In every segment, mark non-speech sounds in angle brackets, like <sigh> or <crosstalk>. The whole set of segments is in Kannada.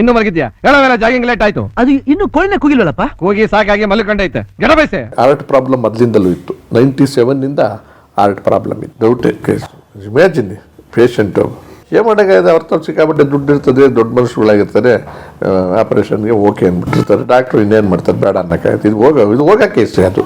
ಇನ್ನು ಮಲಗಿದ್ಯಾ ಹೇಳೋವೆಲ್ಲ ಜಾಗಿಂಗ್ ಲೇಟ್ ಆಯ್ತು. ಅದು ಇನ್ನು ಕೋಳಿನೇ ಕೂಗಿಲ್ವಲ್ಲಪ್ಪ? ಕೂಗಿ ಸಾಕಾಗಿ ಮಲ್ಕೊಂಡೈತೆ ಗಡಬೈಸೆ ಬಯಸೆ. ಹಾರ್ಟ್ ಪ್ರಾಬ್ಲಮ್ ಮೊದಲಿಂದಲೂ ಇತ್ತು. ನೈಂಟಿ ಸೆವೆನ್ನಿಂದ ಆರ್ಟ್ ಪ್ರಾಬ್ಲಮ್ ಇತ್ತು. ಡೌಟ್ ಕೇಸ್ ಇಮ್ಯಾಜಿನ್ ಪೇಷಂಟು ಏನು ಮಾಡೋಕ್ಕಾಗಿದೆ ಅವ್ರ ತಮ್ಮ ಸಿಕ್ಕಾಪಟ್ಟೆ ದುಡ್ಡು ಇರ್ತದೆ ದೊಡ್ಡ ಮನುಷ್ಯರುಗಳಾಗಿರ್ತಾರೆ. ಆಪರೇಷನ್ಗೆ ಓಕೆ ಅಂದ್ಬಿಟ್ಟಿರ್ತಾರೆ. ಡಾಕ್ಟ್ರು ಇನ್ನೇನು ಮಾಡ್ತಾರೆ? ಬೇಡ ಅನ್ನೋಕ್ಕಾಗತ್ತೆ ಇದು ಹೋಗೋ ಇದು ಹೋಗೋಕ್ಕೆ ಇಷ್ಟ ಅದು.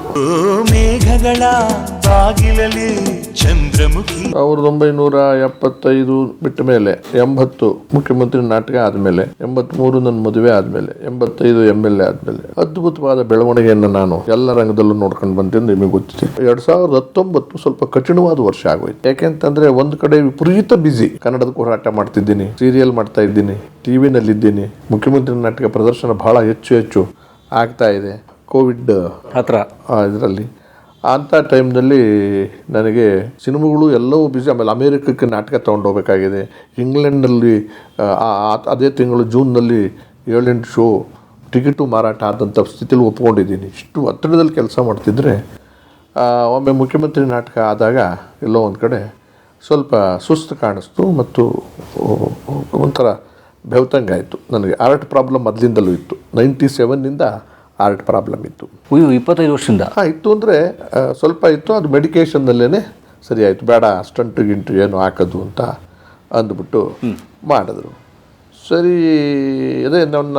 ಸಾವಿರದ ಒಂಬೈನೂರ ಎಪ್ಪತ್ತೈದು ಬಿಟ್ಟ ಮೇಲೆ ಎಂಬತ್ತು ಮುಖ್ಯಮಂತ್ರಿ ನಾಟಕ ಆದಮೇಲೆ ಎಂಬತ್ಮೂರು ನನ್ನ ಮದುವೆ ಆದಮೇಲೆ ಎಂಬತ್ತೈದು ಎಂ ಎಲ್ ಎ ಆದಮೇಲೆ. ಅದ್ಭುತವಾದ ಬೆಳವಣಿಗೆಯನ್ನು ನಾನು ಎಲ್ಲ ರಂಗದಲ್ಲೂ ನೋಡ್ಕೊಂಡು ಬಂದಿದ್ದು ನಿಮಗೆ ಗೊತ್ತಿದೆ. ಎರಡ್ ಸಾವಿರದ ಹತ್ತೊಂಬತ್ತು ಸ್ವಲ್ಪ ಕಠಿಣವಾದ ವರ್ಷ ಆಗೋಯ್ತು. ಯಾಕೆಂತಂದ್ರೆ ಒಂದು ಕಡೆ ವಿಪರೀತ ಬಿಸಿ ಕನ್ನಡದ ಹೋರಾಟ ಮಾಡ್ತಿದ್ದೀನಿ ಸೀರಿಯಲ್ ಮಾಡ್ತಾ ಇದ್ದೀನಿ ಟಿ ವಿನಲ್ಲಿದ್ದೀನಿ ಮುಖ್ಯಮಂತ್ರಿ ನಾಟಕ ಪ್ರದರ್ಶನ ಬಹಳ ಹೆಚ್ಚು ಹೆಚ್ಚು ಆಗ್ತಾ ಇದೆ. ಕೋವಿಡ್ ಹತ್ರ. ಇದರಲ್ಲಿ. ಅಂಥ ಟೈಮ್ನಲ್ಲಿ ನನಗೆ ಸಿನಿಮಾಗಳು ಎಲ್ಲವೂ ಬಿಸಿ ಆಮೇಲೆ ಅಮೇರಿಕಕ್ಕೆ ನಾಟಕ ತೊಗೊಂಡೋಗ್ಬೇಕಾಗಿದೆ ಇಂಗ್ಲೆಂಡ್ನಲ್ಲಿ ಅದೇ ತಿಂಗಳು ಜೂನ್ನಲ್ಲಿ ಏಳೆಂಟು ಶೋ ಟಿಕೆಟು ಮಾರಾಟ ಆದಂಥ ಸ್ಥಿತಿಲಿ ಒಪ್ಕೊಂಡಿದ್ದೀನಿ. ಇಷ್ಟು ಒತ್ತಡದಲ್ಲಿ ಕೆಲಸ ಮಾಡ್ತಿದ್ರೆ ಒಮ್ಮೆ ಮುಖ್ಯಮಂತ್ರಿ ನಾಟಕ ಆದಾಗ ಎಲ್ಲೋ ಒಂದು ಕಡೆ ಸ್ವಲ್ಪ ಸುಸ್ತು ಕಾಣಿಸ್ತು ಮತ್ತು ಒಂಥರ ಬೆವ್ತಂಗಾಯಿತು. ನನಗೆ ಆರ್ಟ್ ಪ್ರಾಬ್ಲಮ್ ಮೊದಲಿಂದಲೂ ಇತ್ತು. ನೈಂಟಿ ಸೆವೆನ್ನಿಂದ ಆರ್ಟ್ ಪ್ರಾಬ್ಲಮ್ ಇತ್ತು. ಅಯ್ಯೋ ಇಪ್ಪತ್ತೈದು ವರ್ಷದಿಂದ? ಹಾಂ ಇತ್ತು ಅಂದರೆ ಸ್ವಲ್ಪ ಇತ್ತು ಅದು ಮೆಡಿಕೇಷನ್ನಲ್ಲೇ ಸರಿ ಆಯಿತು ಬೇಡ ಸ್ಟಂಟು ಗಿಂಟು ಏನು ಹಾಕೋದು ಅಂತ ಅಂದ್ಬಿಟ್ಟು ಮಾಡಿದ್ರು. ಸರಿ ಅದೇ ನನ್ನ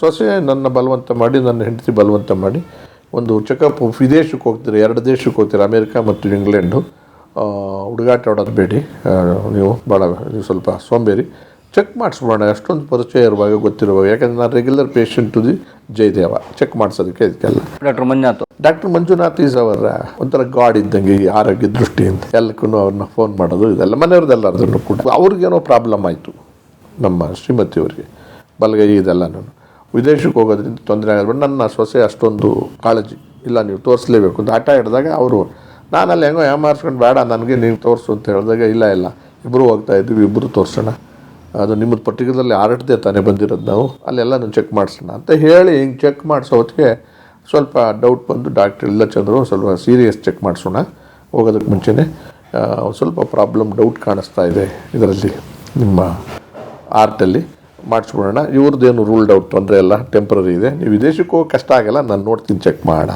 ಸೊಸೆ ನನ್ನ ಬಲವಂತ ಮಾಡಿ ನನ್ನ ಹೆಂಡತಿ ಬಲವಂತ ಮಾಡಿ ಒಂದು ಚೆಕಪ್ ವಿದೇಶಕ್ಕೆ ಹೋಗ್ತೀರಿ ಎರಡು ದೇಶಕ್ಕೆ ಹೋಗ್ತೀರಿ ಅಮೇರಿಕಾ ಮತ್ತು ಇಂಗ್ಲೆಂಡು. ಹುಡುಗಾಟ ಆಡೋದು ಬೇಡಿ. ನೀವು ಭಾಳ ನೀವು ಸ್ವಲ್ಪ ಸೋಂಬೇರಿ. ಚೆಕ್ ಮಾಡಿಸ್ಬೋಣ ಅಷ್ಟೊಂದು ಪರಿಚಯ ಇರುವಾಗ ಗೊತ್ತಿರುವಾಗ. ಯಾಕಂದ್ರೆ ನಾನು regular patient the Jayadeva. Check ಮಾಡಿಸೋದಕ್ಕೆ ಇದಕ್ಕೆಲ್ಲ. Doctor Manjunath. Doctor Manjunath is ಅವರ ಒಂಥರ ಗಾಡ್ ಇದ್ದಂಗೆ ಈ ಆರೋಗ್ಯ ದೃಷ್ಟಿಯಿಂದ ಎಲ್ಲಕ್ಕೂ ಅವ್ರನ್ನ ಫೋನ್ ಮಾಡೋದು ಇದೆಲ್ಲ ಮನೆಯವ್ರದ್ದೆಲ್ಲರದನ್ನು ಕೂಡ. ಅವ್ರಿಗೇನೋ ಪ್ರಾಬ್ಲಮ್ ಆಯಿತು ನಮ್ಮ ಶ್ರೀಮತಿಯವರಿಗೆ ಬಲಗೈ ನಾನು ವಿದೇಶಕ್ಕೆ ಹೋಗೋದ್ರಿಂದ ತೊಂದರೆ ಆಗೋದು ನನ್ನ ಸೊಸೆ ಅಷ್ಟೊಂದು ಕಾಳಜಿ. ಇಲ್ಲ ನೀವು ತೋರಿಸ್ಲೇಬೇಕು ಅಂತ. ಆಟ ಹಿಡಿದಾಗ ಅವರು ನಾನಲ್ಲಿ ಹೆಂಗೋ ಯಾಮಾರಿಸ್ಕೊಂಡು ಬೇಡ, ನನಗೆ ನೀವು ತೋರಿಸು ಅಂತ ಹೇಳಿದಾಗ ಇಲ್ಲ ಇಲ್ಲ. ಇಬ್ಬರು ಹೋಗ್ತಾ ಇದ್ದೀವಿ ಇಬ್ಬರು ತೋರಿಸೋಣ. ಅದು ನಿಮ್ಮದು ಪರ್ಟಿಕ್ಯುಲರ್ಲಿ ಆರ್ಟ್ದೇ ತಾನೇ ಬಂದಿರೋದು ನಾವು. ಅಲ್ಲೆಲ್ಲ ನಾನು ಚೆಕ್ ಮಾಡಿಸೋಣ ಅಂತ ಹೇಳಿ ಹಿಂಗೆ ಚೆಕ್ ಮಾಡಿಸೋ ಹೊತ್ತಿಗೆ ಸ್ವಲ್ಪ ಡೌಟ್ ಬಂದು ಡಾಕ್ಟ್ರ್ ಇಲ್ಲ ಚಂದ್ರು ಸ್ವಲ್ಪ ಸೀರಿಯಸ್ ಚೆಕ್ ಮಾಡಿಸೋಣ. ಹೋಗೋದಕ್ಕೆ ಮುಂಚೆನೇ ಸ್ವಲ್ಪ ಪ್ರಾಬ್ಲಮ್ ಡೌಟ್ ಕಾಣಿಸ್ತಾ ಇದೆ ಇದರಲ್ಲಿ ನಿಮ್ಮ ಆರ್ಟಲ್ಲಿ ಮಾಡಿಸ್ಬಿಡೋಣ ಇವ್ರದ್ದೇನು ರೂಲ್ಡ್ ಔಟ್ ತೊಂದರೆ ಎಲ್ಲ ಟೆಂಪ್ರರಿ ಇದೆ. ನೀವು ವಿದೇಶಕ್ಕೆ ಹೋಗಿ ಕಷ್ಟ ಆಗಲ್ಲ, ನಾನು ನೋಡ್ತೀನಿ ಚೆಕ್ ಮಾಡ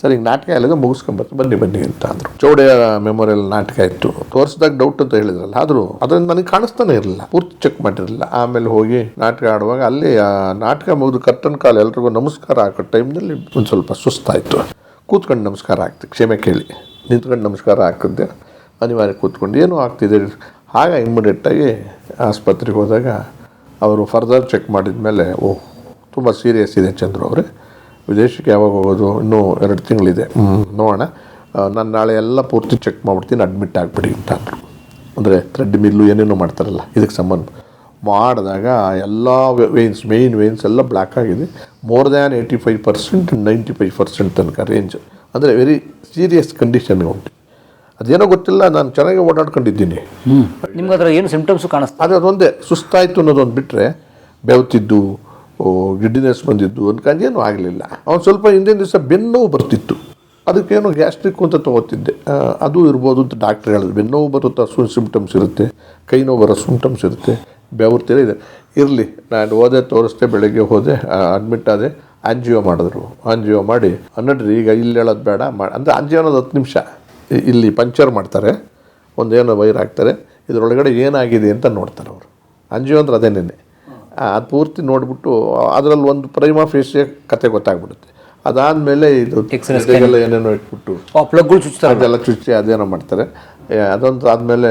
ಸರ್, ಈಗ ನಾಟಕ ಎಲ್ಲ ಮುಗಿಸ್ಕೊಂಬರ್ತೀನಿ ಬನ್ನಿ ಬನ್ನಿ ಅಂತ ಅಂದರು. ಚೌಡೆಯ ಮೆಮೊರಿಯಲ್ ನಾಟಕ ಇತ್ತು. ತೋರಿಸಿದಾಗ ಡೌಟ್ ಅಂತ ಹೇಳಿದ್ರಲ್ಲ, ಆದರೂ ಅದರಿಂದ ನನಗೆ ಕಾಣಿಸ್ತಾನೆ ಇರಲಿಲ್ಲ. ಪೂರ್ತಿ ಚೆಕ್ ಮಾಡಿರಲಿಲ್ಲ. ಆಮೇಲೆ ಹೋಗಿ ನಾಟಕ ಆಡುವಾಗ ಅಲ್ಲಿ, ಆ, ನಾಟಕ ಮುಗಿದು ಕರ್ತನ ಕಾಲ ಎಲ್ರಿಗೂ ನಮಸ್ಕಾರ ಹಾಕೋ ಟೈಮ್ನಲ್ಲಿ ಒಂದು ಸ್ವಲ್ಪ ಸುಸ್ತಾಯಿತು. ಕೂತ್ಕೊಂಡು ನಮಸ್ಕಾರ ಹಾಕ್ತಿ ಕ್ಷಮೆ ಕೇಳಿ. ನಿಂತ್ಕೊಂಡು ನಮಸ್ಕಾರ ಹಾಕಿದ್ದೆ. ಅನಿವಾರ್ಯ ಕೂತ್ಕೊಂಡು, ಏನೂ ಆಗ್ತಿದೆ ಆಗ ಇಮ್ಮಿಡಿಯೇಟಾಗಿ ಆಸ್ಪತ್ರೆಗೆ ಹೋದಾಗ ಅವರು ಫರ್ದರ್ ಚೆಕ್ ಮಾಡಿದ ಮೇಲೆ ಓಹ್, ತುಂಬ ಸೀರಿಯಸ್ ಇದೆ ಚಂದ್ರು ಅವರೇ. ವಿದೇಶಕ್ಕೆ ಯಾವಾಗ ಹೋಗೋದು ಇನ್ನೂ ಎರಡು ತಿಂಗಳಿದೆ. ನೋಡೋಣ. ನಾನು ನಾಳೆ ಎಲ್ಲ ಪೂರ್ತಿ ಚೆಕ್ ಮಾಡ್ಬಿಡ್ತೀನಿ ಅಡ್ಮಿಟ್ ಆಗಿಬಿಡಿ ಅಂತ ಅಂದರು. ಅಂದರೆ ಥ್ರೆಡ್ ಮಿಲ್ಲು ಏನೇನೋ ಮಾಡ್ತಾರಲ್ಲ ಇದಕ್ಕೆ ಸಂಬಂಧ. ಮಾಡಿದಾಗ ಎಲ್ಲ ವೇನ್ಸ್ ಮೇಯ್ನ್ ವೇನ್ಸ್ ಎಲ್ಲ ಬ್ಲ್ಯಾಕ್ ಆಗಿದೆ. More than eighty five percent ninety five percent ತನಕ ರೇಂಜ್ ಅಂದರೆ ವೆರಿ ಸೀರಿಯಸ್ ಕಂಡೀಷನ್ಗೆ ಉಂಟು. ಅದೇನೋ ಗೊತ್ತಿಲ್ಲ ನಾನು ಚೆನ್ನಾಗಿ ಓಡಾಡ್ಕೊಂಡಿದ್ದೀನಿ. ನಿಮ್ಗೆ ಅದರ ಏನು ಸಿಂಪ್ಟಮ್ಸು ಕಾಣಿಸ್ತಾ ಅದೇ ಅದೊಂದೇ ಸುಸ್ತಾಯಿತು ಅನ್ನೋದೊಂದು ಬಿಟ್ಟರೆ ಬೆವ್ತಿದ್ದು ಗಿಡ್ಡಿನೆಸ್ ಬಂದಿದ್ದು ಅನ್ಕಂಡೇನು ಆಗಲಿಲ್ಲ. ಅವ್ನು ಸ್ವಲ್ಪ ಹಿಂದಿನ ದಿವಸ ಬೆನ್ನೋವು ಬರ್ತಿತ್ತು. ಅದಕ್ಕೇನು ಗ್ಯಾಸ್ಟ್ರಿಕ್ ಅಂತ ತೊಗೋತಿದ್ದೆ. ಅದು ಇರ್ಬೋದು ಅಂತ ಡಾಕ್ಟ್ರ್ ಹೇಳಿದ್ರು. ಬೆನ್ನೋವು ಬರುತ್ತಾ? ಸು ಸಿಂಪ್ಟಮ್ಸ್ ಇರುತ್ತೆ. ಕೈ ನೋವು ಬರೋ ಸಿಂಪ್ಟಮ್ಸ್ ಇರುತ್ತೆ. ಬೆವರ್ತೀರ ಇದೆ. ಇರಲಿ, ನಾನು ಹೋದೆ ತೋರಿಸ್ದೆ, ಬೆಳಗ್ಗೆ ಹೋದೆ ಅಡ್ಮಿಟ್ ಆದೆ ಆಂಜಿಯೋ ಮಾಡಿದ್ರು. ಆಂಜಿಯೋ ಮಾಡಿ ಅನ್ನಡ್ರಿ ಈಗ ಇಲ್ಲಿ ಹೇಳೋದು ಬೇಡ, ಮಾ, ಅಂದರೆ ಆಂಜಿಯೋ ಅನ್ನೋದು ಹತ್ತು ನಿಮಿಷ. ಇಲ್ಲಿ ಪಂಚರ್ ಮಾಡ್ತಾರೆ. ಒಂದೇನೋ ವೈರ್ ಹಾಕ್ತಾರೆ. ಇದರೊಳಗಡೆ ಏನಾಗಿದೆ ಅಂತ ನೋಡ್ತಾರೆ ಅವರು. ಅಂಜಿಯೋ ಅಂದ್ರೆ ಅದೇನೇನೆ ಅದು ಪೂರ್ತಿ ನೋಡಿಬಿಟ್ಟು ಅದರಲ್ಲಿ ಒಂದು ಪ್ರೈಮಾ ಫೇಸಿಯ ಕತೆ ಗೊತ್ತಾಗ್ಬಿಡುತ್ತೆ. ಅದಾದಮೇಲೆ ಇದು ಇದೆಲ್ಲ ಏನೇನೋ ಇಟ್ಬಿಟ್ಟು ಅದೆಲ್ಲ ಚುಚ್ಚಿ ಅದೇನೋ ಮಾಡ್ತಾರೆ. ಅದೊಂದು ಆದಮೇಲೆ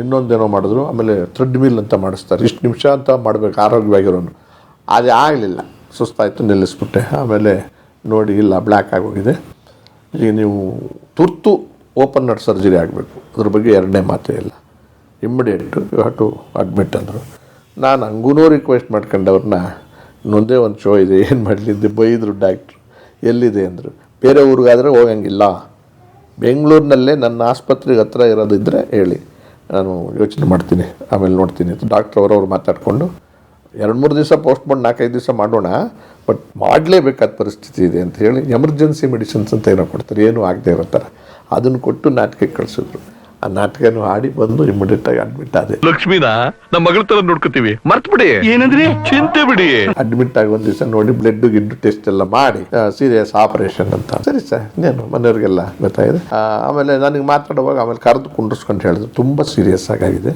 ಇನ್ನೊಂದೇನೋ ಮಾಡಿದ್ರು. ಆಮೇಲೆ ಥ್ರೆಡ್ ಮಿಲ್ ಅಂತ ಮಾಡಿಸ್ತಾರೆ. ಇಷ್ಟು ನಿಮಿಷ ಅಂತ ಮಾಡಬೇಕು ಆರೋಗ್ಯವಾಗಿರೋನು. ಅದೇ ಆಗಲಿಲ್ಲ. ಸುಸ್ತಾಯಿತು ನಿಲ್ಲಿಸ್ಬಿಟ್ಟೆ. ಆಮೇಲೆ ನೋಡಿ ಇಲ್ಲ ಬ್ಲ್ಯಾಕ್ ಆಗೋಗಿದೆ. ಈಗ ನೀವು ತುರ್ತು ಓಪನ್ ನಟ್ ಸರ್ಜರಿ ಆಗಬೇಕು. ಅದ್ರ ಬಗ್ಗೆ ಎರಡನೇ ಮಾತೇ ಇಲ್ಲ. Immediate you have to admit ಅಂದರು. ನಾನು ಹಂಗೂ ರಿಕ್ವೆಸ್ಟ್ ಮಾಡ್ಕೊಂಡವ್ರನ್ನ ಮುಂದೆ ಒಂದು ಶೋ ಇದೆ, ಏನು ಮಾಡಲಿದ್ದೆ ಬೈದರು ಡಾಕ್ಟ್ರು ಎಲ್ಲಿದೆ? ಅಂದರು. ಬೇರೆ ಊರಿಗಾದರೆ ಹೋಗಂಗಿಲ್ಲ. ಬೆಂಗಳೂರಿನಲ್ಲೇ ನನ್ನ ಆಸ್ಪತ್ರೆಗೆ ಹತ್ರ ಇರೋದಿದ್ದರೆ ಹೇಳಿ. ನಾನು ಯೋಚನೆ ಮಾಡ್ತೀನಿ. ಆಮೇಲೆ ನೋಡ್ತೀನಿ ಅಂತ ಡಾಕ್ಟ್ರ್ ಅವರವ್ರು ಮಾತಾಡಿಕೊಂಡು, ಎರಡು ಮೂರು ದಿವಸ ಪೋಸ್ಟ್ ಮಾಡಿ ನಾಲ್ಕೈದು ದಿವಸ ಮಾಡೋಣ ಬಟ್ ಮಾಡಲೇಬೇಕಾದ ಪರಿಸ್ಥಿತಿ ಇದೆ ಅಂತ ಹೇಳಿ ಎಮರ್ಜೆನ್ಸಿ ಮೆಡಿಸಿನ್ಸ್ ಅಂತ ಏನೋ ಕೊಡ್ತಾರೆ. ಏನೂ ಆಗದೆ ಇರೋ ಥರ. ಅದನ್ನು ಕೊಟ್ಟು ನಾಟಕಕ್ಕೆ ಕಳಿಸಿದ್ರು. ಆ ನಾಟಕನೂ ಆಡಿ ಬಂದು ಇಮಿಡಿಯೇಟಾಗಿ ಅಡ್ಮಿಟ್ ಆದೆ. ಲಕ್ಷ್ಮೀನಾ ನಮ್ಮ ಮಗಳ ತರ ನೋಡ್ಕೋತೀವಿ. ಮರ್ತ್ ಬಿಡಿ. ಏನಂದ್ರೆ? ಚಿಂತೆ ಬಿಡಿ. ಅಡ್ಮಿಟ್ ಆಗಿ ಒಂದು ದಿವಸ ನೋಡಿ ಬ್ಲಡ್ ಗಿಡ್ ಟೆಸ್ಟ್ ಎಲ್ಲ ಮಾಡಿ ಸೀರಿಯಸ್ ಆಪರೇಷನ್ ಅಂತ. ಸರಿ ಸರ್ ಏನು ಮನೆಯವ್ರಿಗೆಲ್ಲ ಗೊತ್ತಾಗಿದೆ. ಆ, ಆಮೇಲೆ ನನಗೆ ಮಾತಾಡುವಾಗ ಆಮೇಲೆ ಕರೆದು ಕುಂಡ್ರಸ್ಕೊಂಡು ಹೇಳಿದ್ರು. ತುಂಬ ಸೀರಿಯಸ್ ಆಗಿದೆ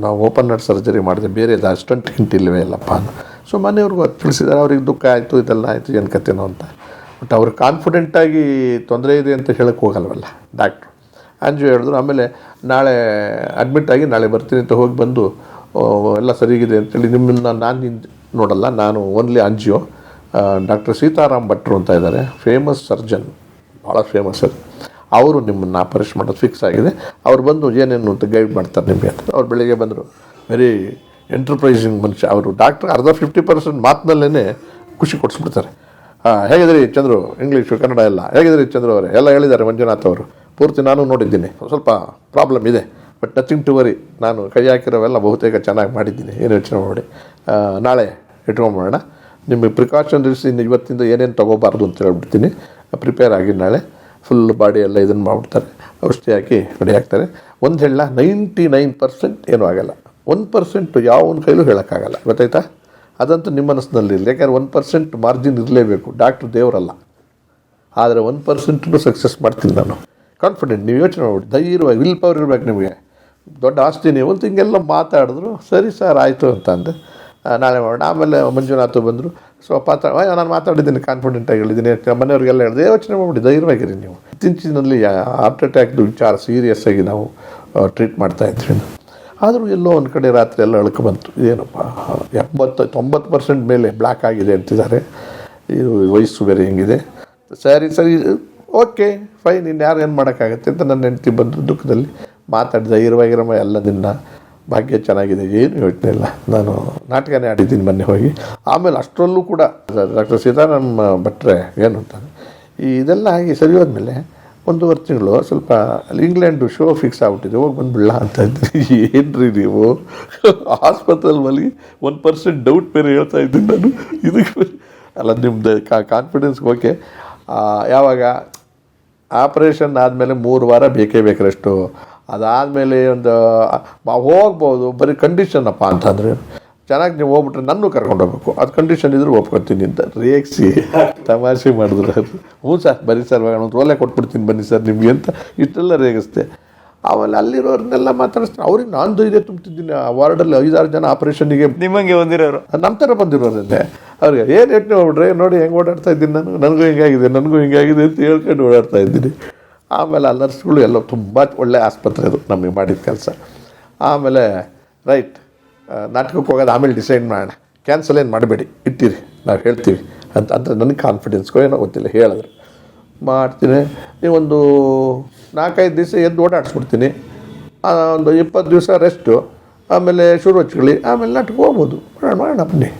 ನಾವು ಓಪನ್ ಹಾರ್ಟ್ ಸರ್ಜರಿ ಮಾಡಿದೆ. ಬೇರೆ ಅಷ್ಟೊಂದು ಟಿಂಟ್ ಇಲ್ಲವೇ ಇಲ್ಲಪ್ಪ ಅಂತ. ಸೊ ಮನೆಯವ್ರಿಗೂ ಅದು ತಿಳಿಸಿದ್ದಾರೆ ಅವ್ರಿಗೆ ದುಃಖ ಆಯಿತು ಇದೆಲ್ಲ ಆಯಿತು ಏನು ಕತೆನೋ ಅಂತ. ಬಟ್ ಅವ್ರು ಕಾನ್ಫಿಡೆಂಟಾಗಿ ತೊಂದರೆ ಇದೆ ಅಂತ ಹೇಳಕ್ಕೆ ಹೋಗಲ್ವಲ್ಲ? ಡಾಕ್ಟ್ರು ಅಂಜು ಹೇಳಿದ್ರು, ಆಮೇಲೆ ನಾಳೆ ಅಡ್ಮಿಟ್ ಆಗಿ ನಾಳೆ ಬರ್ತೀನಿ ಅಂತ ಹೋಗಿ ಬಂದು ಎಲ್ಲ ಸರಿಗಿದೆ ಅಂತೇಳಿ ನಿಮ್ಮನ್ನು ನಾನು ನೋಡಲ್ಲ, ನಾನು ಓನ್ಲಿ ಅಂಜಿಯೋ ಡಾಕ್ಟರ್ ಸೀತಾರಾಮ್ ಭಟ್ರು ಅಂತ ಇದ್ದಾರೆ ಫೇಮಸ್ ಸರ್ಜನ್ ಭಾಳ ಫೇಮಸ್ ಅದು ಅವರು ನಿಮ್ಮನ್ನು ಆಪರೇಷನ್ ಮಾಡೋದು ಫಿಕ್ಸ್ ಆಗಿದೆ. ಅವ್ರು ಬಂದು ಏನೇನು ಅಂತ ಗೈಡ್ ಮಾಡ್ತಾರೆ ನಿಮಗೆ ಅಂತ. ಅವ್ರು ಬೆಳಿಗ್ಗೆ ಬಂದರು ವೆರಿ ಎಂಟರ್ಪ್ರೈಸಿಂಗ್ ಮನುಷ್ಯ. ಅವರು ಡಾಕ್ಟರ್ ಅರ್ಧ ಫಿಫ್ಟಿ ಪರ್ಸೆಂಟ್ ಮಾತಿನಲ್ಲೇ ಖುಷಿ ಕೊಡಿಸ್ಬಿಡ್ತಾರೆ. ಹೇಗಿದ್ರಿ ಚಂದ್ರು? ಇಂಗ್ಲೀಷು ಕನ್ನಡ ಎಲ್ಲ? ಹೇಗಿದ್ರಿ ಚಂದ್ರು ಅವರೇ? ಎಲ್ಲ ಹೇಳಿದ್ದಾರೆ ಮಂಜುನಾಥ್ ಅವರು. ಪೂರ್ತಿ ನಾನು ನೋಡಿದ್ದೀನಿ. ಸ್ವಲ್ಪ ಪ್ರಾಬ್ಲಮ್ ಇದೆ. ಬಟ್ ನಥಿಂಗ್ ಟು ವರಿ ನಾನು ಕೈ ಹಾಕಿರೋವೆಲ್ಲ ಬಹುತೇಕ ಚೆನ್ನಾಗಿ ಮಾಡಿದ್ದೀನಿ. ಏನು ಯೋಚನೆ ಮಾಡಿ. ನಾಳೆ ಇಟ್ಕೊಂಬೋಣ ನಿಮಗೆ ಪ್ರಿಕಾಷನ್ ಇನ್ನು ಇವತ್ತಿಂದ ಏನೇನು ತೊಗೋಬಾರ್ದು ಅಂತ ಹೇಳ್ಬಿಡ್ತೀನಿ. ಪ್ರಿಪೇರ್ ಆಗಿ ನಾಳೆ ಫುಲ್ ಬಾಡಿ ಎಲ್ಲ ಇದನ್ನು ಮಾಡಿಬಿಡ್ತಾರೆ. ಔಷಧಿ ಹಾಕಿ ರೆಡಿ ಆಗ್ತಾರೆ. ಒಂದು ಹೇಳ ನೈಂಟಿ ನೈನ್ ಪರ್ಸೆಂಟ್ ಏನೂ ಆಗಲ್ಲ. ಪರ್ಸೆಂಟು ಪರ್ಸೆಂಟ್ ಒಂದು ಕೈಲೂ ಹೇಳೋಕ್ಕಾಗಲ್ಲ. ಗೊತ್ತಾಯ್ತಾ? ಅದಂತೂ ನಿಮ್ಮ ಮನಸ್ಸಿನಲ್ಲಿ ಇರಲಿ. ಯಾಕಂದ್ರೆ ಒಂದು ಪರ್ಸೆಂಟ್ ಮಾರ್ಜಿನ್ ಇರಲೇಬೇಕು. ಡಾಕ್ಟ್ರ್ ದೇವರಲ್ಲ. ಆದರೆ ಒನ್ ಪರ್ಸೆಂಟು ಸಕ್ಸಸ್ ಮಾಡ್ತೀನಿ ನಾನು. ಕಾನ್ಫಿಡೆಂಟ್ ನೀವು ಯೋಚನೆ ಮಾಡಿ. ಧೈರ್ಯವಾಗಿ ವಿಲ್ ಪವರ್ ಇರ್ಬೇಕು ನಿಮಗೆ ದೊಡ್ಡ ಆಸ್ತಿ, ನೀವು ಅಂತ ಹಿಂಗೆಲ್ಲ ಮಾತಾಡಿದ್ರು, ಸರಿ ಸರ್, ಆಯಿತು ಅಂತ ಅಂದೆ. ನಾಳೆ ಮಾಡೋಣ ಆಮೇಲೆ ಮಂಜುನಾಥ್ ಬಂದರು. ಸೊ, ಪಾತ್ರ ನಾನು ಮಾತಾಡಿದ್ದೀನಿ ಕಾನ್ಫಿಡೆಂಟಾಗಿ ಹೇಳಿದ್ದೀನಿ. ಮನೆಯವ್ರಿಗೆಲ್ಲ ಹೇಳಿದೆ ಯೋಚನೆ ಮಾಡಿಬಿಡಿ, ಧೈರ್ಯವಾಗಿರಿ ನೀವು. ಇತ್ತೀಚಿನಲ್ಲಿ ಹಾರ್ಟ್ ಅಟ್ಯಾಕ್ದು ವಿಚಾರ ಸೀರಿಯಸ್ ಆಗಿ ನಾವು ಟ್ರೀಟ್ ಮಾಡ್ತಾ ಇದ್ವಿ ಆದರೂ ಎಲ್ಲೋ ಒಂದು ಕಡೆ ರಾತ್ರಿ ಎಲ್ಲ ಅಳ್ಕೊ ಬಂತು. ಏನಪ್ಪ ಎಂಬತ್ತು, ತೊಂಬತ್ತು ಪರ್ಸೆಂಟ್ ಮೇಲೆ ಬ್ಲ್ಯಾಕ್ ಆಗಿದೆ ಅಂತಿದ್ದಾರೆ. ಇದು ವಯಸ್ಸು ಬೇರೆ ಹೆಂಗಿದೆ. ಸರಿ ಸರಿ, ಓಕೆ. ಫೈನ್ ಇನ್ನು ಯಾರು ಏನು ಮಾಡೋಕ್ಕಾಗತ್ತೆ ಅಂತ ನನ್ನ ಹೆಂಡತಿ ಬಂದು ದುಃಖದಲ್ಲಿ ಮಾತಾಡಿ ಇರುವಾಗಿರಮ್ಮ ಎಲ್ಲ ನಿನ್ನ ಭಾಗ್ಯ ಚೆನ್ನಾಗಿದೆ, ಏನು ಯೋಚನೆ ಇಲ್ಲ. ನಾನು ನಾಟಕನೇ ಆಡಿದ್ದೀನಿ ಮೊನ್ನೆ ಹೋಗಿ. ಆಮೇಲೆ ಅಷ್ಟರಲ್ಲೂ ಕೂಡ ಡಾಕ್ಟರ್ ಸೀತಾರಾಮ್ ಭಟ್ರೆ ಏನು ಅಂತ ಈ ಇದೆಲ್ಲ ಆಗಿ ಸರಿ ಹೋದ್ಮೇಲೆ ಒಂದೂವರೆ ತಿಂಗಳು ಸ್ವಲ್ಪ ಇಂಗ್ಲೆಂಡು ಶೋ ಫಿಕ್ಸ್ ಆಗ್ಬಿಟ್ಟಿದೆ, ಹೋಗಿ ಬಂದ್ಬಿಡಲ್ಲ ಅಂತ ಇದ್ರಿ. ಏನ್ರಿ ನೀವು? ಆಸ್ಪತ್ರೆಯಲ್ಲಿ ಮಲಗಿ ಒನ್ ಪರ್ಸೆಂಟ್ ಡೌಟ್ ಬೇರೆ ಹೇಳ್ತಾ ಇದ್ದೀನಿ ನಾನು. ಇದಕ್ಕೆ ಅಲ್ಲ ನಿಮ್ಮದು ಕಾನ್ಫಿಡೆನ್ಸ್ ಓಕೆ ಯಾವಾಗ ಆಪ್ರೇಷನ್ ಆದಮೇಲೆ ಮೂರು ವಾರ ಬೇಕೇ ಬೇಕು ರೆಸ್ಟು ಅದಾದಮೇಲೆ ಒಂದು ಹೋಗ್ಬೋದು, ಬರೀ ಕಂಡೀಷನ್ ಅಪ್ಪ ಅಂತಂದರೆ, ಚೆನ್ನಾಗಿ ನೀವು ಹೋಗ್ಬಿಟ್ರೆ ನನ್ನೂ ಕರ್ಕೊಂಡು ಹೋಗ್ಬೇಕು. ಅದು ಕಂಡೀಷನ್ ಇದ್ರೂ ಒಪ್ಕೊತೀನಿ ಅಂತ. ರೇಗಿಸಿ, ತಮಾಷೆ ಮಾಡಿದ್ರು. ಹ್ಞೂ ಸರ್ ಬರೀ ಸರ್ ಒಂದು ರೋಲೆ ಕೊಟ್ಬಿಡ್ತೀನಿ ಬನ್ನಿ ಸರ್ ನಿಮಗೆ ಅಂತ ಇಷ್ಟೆಲ್ಲ ರೇಗಿಸ್ದೆ. ಆಮೇಲೆ ಅಲ್ಲಿರೋರ್ನೆಲ್ಲ ಮಾತಾಡಿಸ್ತಾರೆ. ಅವ್ರಿಗೆ ನಾನು ಧೈರ್ಯ ತುಂಬ್ತಿದ್ದೀನಿ. ಆ ವಾರ್ಡಲ್ಲಿ ಐದಾರು ಜನ ಆಪ್ರೇಷನ್ನಿಗೆ ನಿಮ್ಮಂಗೆ ಬಂದಿರೋರು. ನಮ್ಮ ಥರ ಬಂದಿರೋರನ್ನೇ ಅವ್ರಿಗೆ ಏನು ಯೋಚನೆ ನೋಡ್ರಿ ನೋಡಿ ಹೆಂಗೆ ಓಡಾಡ್ತಾ ಇದ್ದೀನಿ ನಾನು ನನಗೂ ಹಿಂಗಾಗಿದೆ ನನಗೂ ಹಿಂಗಾಗಿದೆ ಅಂತ ಹೇಳ್ಕೊಂಡು ಓಡಾಡ್ತಾ ಇದ್ದೀನಿ. ಆಮೇಲೆ ಆ ನರ್ಸ್ಗಳು ಎಲ್ಲ ತುಂಬ ಒಳ್ಳೆ ಆಸ್ಪತ್ರೆ ಅದು ನಮಗೆ ಮಾಡಿದ ಕೆಲಸ. ಆಮೇಲೆ ರೈಟ್ ನಾಟಕಕ್ಕೆ ಹೋಗೋದು ಆಮೇಲೆ ಡಿಸೈಡ್ ಮಾಡೋಣ. ಕ್ಯಾನ್ಸಲ್ ಏನು ಮಾಡಬೇಡಿ ಇಟ್ಟಿರಿ ನಾವು ಹೇಳ್ತೀವಿ. ಅಂತ ಅಂದರೆ ನನಗೆ ಕಾನ್ಫಿಡೆನ್ಸ್ಗೂ ಏನೋ ಗೊತ್ತಿಲ್ಲ ಹೇಳಿದ್ರು. ಮಾಡ್ತೀನಿ. ಒಂದು ನಾಲ್ಕೈದು ದಿವಸ ಎದ್ದು ಓಡಾಡಿಸ್ಬಿಡ್ತೀನಿ. ಒಂದು ಇಪ್ಪತ್ತು ದಿವಸ ರೆಸ್ಟು ಆಮೇಲೆ ಶುರು ಹಚ್ಕೊಳ್ಳಿ ಆಮೇಲೆ ನಾಟಕ ಹೋಗ್ಬೋದು. ಮಾಡೋಣ ಮಾಡೋಣ ಬನ್ನಿ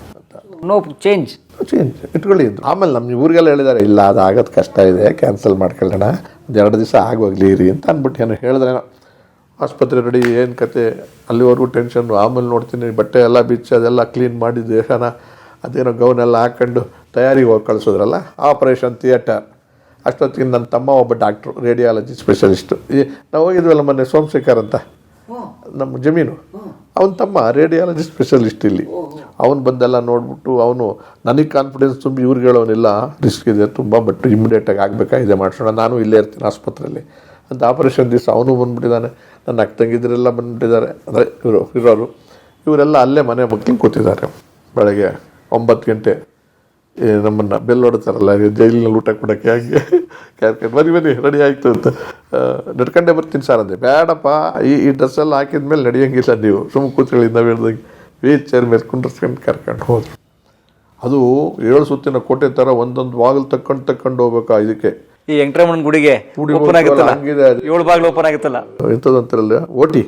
ನೋ ಚೇಂಜ್ ಚೇಂಜ್ ಇಟ್ಕೊಳ್ಳಿ ಇದ್ರು ಆಮೇಲೆ ನಮ್ಮ ಊರಿಗೆಲ್ಲ ಹೇಳಿದ್ದಾರೆ ಇಲ್ಲ ಅದು ಆಗೋದು ಕಷ್ಟ ಇದೆ ಕ್ಯಾನ್ಸಲ್ ಮಾಡ್ಕೊಳ್ಳೋಣ. ಒಂದು ಎರಡು ದಿವಸ ಆಗೋಗ್ಲಿ ಇರಿ ಅಂತ ಅಂದ್ಬಿಟ್ಟು ಏನೋ ಹೇಳಿದ್ರೆ ಆಸ್ಪತ್ರೆ ರೆಡಿ ಏನು ಕತೆ? ಅಲ್ಲಿವರೆಗೂ ಟೆನ್ಷನ್ನು ಆಮೇಲೆ ನೋಡ್ತೀನಿ ಬಟ್ಟೆ ಎಲ್ಲ ಬಿಚ್ಚಿ ಅದೆಲ್ಲ ಕ್ಲೀನ್ ಮಾಡಿ ದೇಹನ ಅದೇನೋ ಗೌನೆಲ್ಲ ಹಾಕ್ಕೊಂಡು ತಯಾರಿಗೆ ಹೋಗಿ ಕಳಿಸೋದ್ರಲ್ಲ ಆಪರೇಷನ್ ಥಿಯೇಟರ್ ಅಷ್ಟೊತ್ತಿಗೆ ನನ್ನ ತಮ್ಮ ಒಬ್ಬ ಡಾಕ್ಟ್ರು ರೇಡಿಯಾಲಜಿ ಸ್ಪೆಷಲಿಸ್ಟು ನಾವು ಹೋಗಿದ್ವಲ್ಲ ಮೊನ್ನೆ ಸೋಮಶೇಖರ್ ಅಂತ? ನಮ್ಮ ಜಮೀನು. ಅವನ ತಮ್ಮ ರೇಡಿಯಾಲಜಿ ಸ್ಪೆಷಲಿಸ್ಟ್ ಇಲ್ಲಿ. ಅವನು ಬಂದೆಲ್ಲ ನೋಡ್ಬಿಟ್ಟು ಅವನು ನನಗೆ ಕಾನ್ಫಿಡೆನ್ಸ್ ತುಂಬಿ ಇವ್ರಿಗೆ ಹೇಳೋನಿಲ್ಲ. ರಿಸ್ಕ್ ಇದೆ ತುಂಬ ಬಟ್ ಇಮ್ಮಿಡಿಯೇಟಾಗಿ ಆಗಬೇಕಾಗಿದೆ ಮಾಡಿಸೋಣ. ನಾನು ಇಲ್ಲೇ ಇರ್ತೀನಿ ಆಸ್ಪತ್ರೆಯಲ್ಲಿ ಅಂತ ಆಪರೇಷನ್ ದಿವಸ ಅವನು ಬಂದುಬಿಟ್ಟಿದ್ದಾನೆ. ನನ್ನ ಅಕ್ಕ ತಂಗಿದ್ರೆಲ್ಲ ಬಂದುಬಿಟ್ಟಿದ್ದಾರೆ. ಅಂದರೆ ಇವರು ಇರೋರು. ಇವರೆಲ್ಲ ಅಲ್ಲೇ ಮನೆ ಮಕ್ಕಳು ಕೂತಿದ್ದಾರೆ. ಬೆಳಗ್ಗೆ ಒಂಬತ್ತು ಗಂಟೆ. ನಮ್ಮನ್ನು ಬೆಲ್ ಹೊಡ್ತಾರಲ್ಲ ಈ ಜೈಲಿನಲ್ಲಿ ಊಟ ಕೊಡೋಕ್ಕೆ ಹಾಗೆ ಕರ್ಕೊಂಡು ಬನ್ನಿ ಬನ್ನಿ ರೆಡಿ ಆಯಿತು ಅಂತ. ನಡ್ಕೊಂಡೇ ಬರ್ತೀನಿ ಸರ್ ಅಂದೆ. ಬೇಡಪ್ಪ ಈ ಈ ಡ್ರೆಸ್ಸೆಲ್ಲ ಹಾಕಿದ್ಮೇಲೆ ನಡೆಯೋಂಗಿಲ್ಲ ನೀವು. ಸುಮ್ಮ ಕೂತ್ಕೊಳ್ಳಿ ನಾವು ಹೇಳ್ದಂಗೆ. ವೀಲ್ ಚೇರ್ ಮೇಲೆ ಕುಂಡ್ರಸ್ಕೊಂಡು ಕರ್ಕೊಂಡು ಹೋದ್ರು ಅದು ಏಳು ಸುತ್ತಿನ ಕೋಟೆ ಥರ ಒಂದೊಂದು ಬಾಗಿಲು ತಕ್ಕೊಂಡು ತಕ್ಕೊಂಡು ಹೋಗ್ಬೇಕಾ ಇದಕ್ಕೆ? ಈ ವೆಂಕಟರಮಣ ಗುಡಿಗೆ ಓಪನ್ ಆಗಿತ್ತಲ್ಲ? ಏಳು ಬಾಗಿಲು ಓಪನ್ ಆಗಿತ್ತಲ್ಲ? ಎಂಥದ್ದಂತಾರಲ್ಲ ಓಟಿ.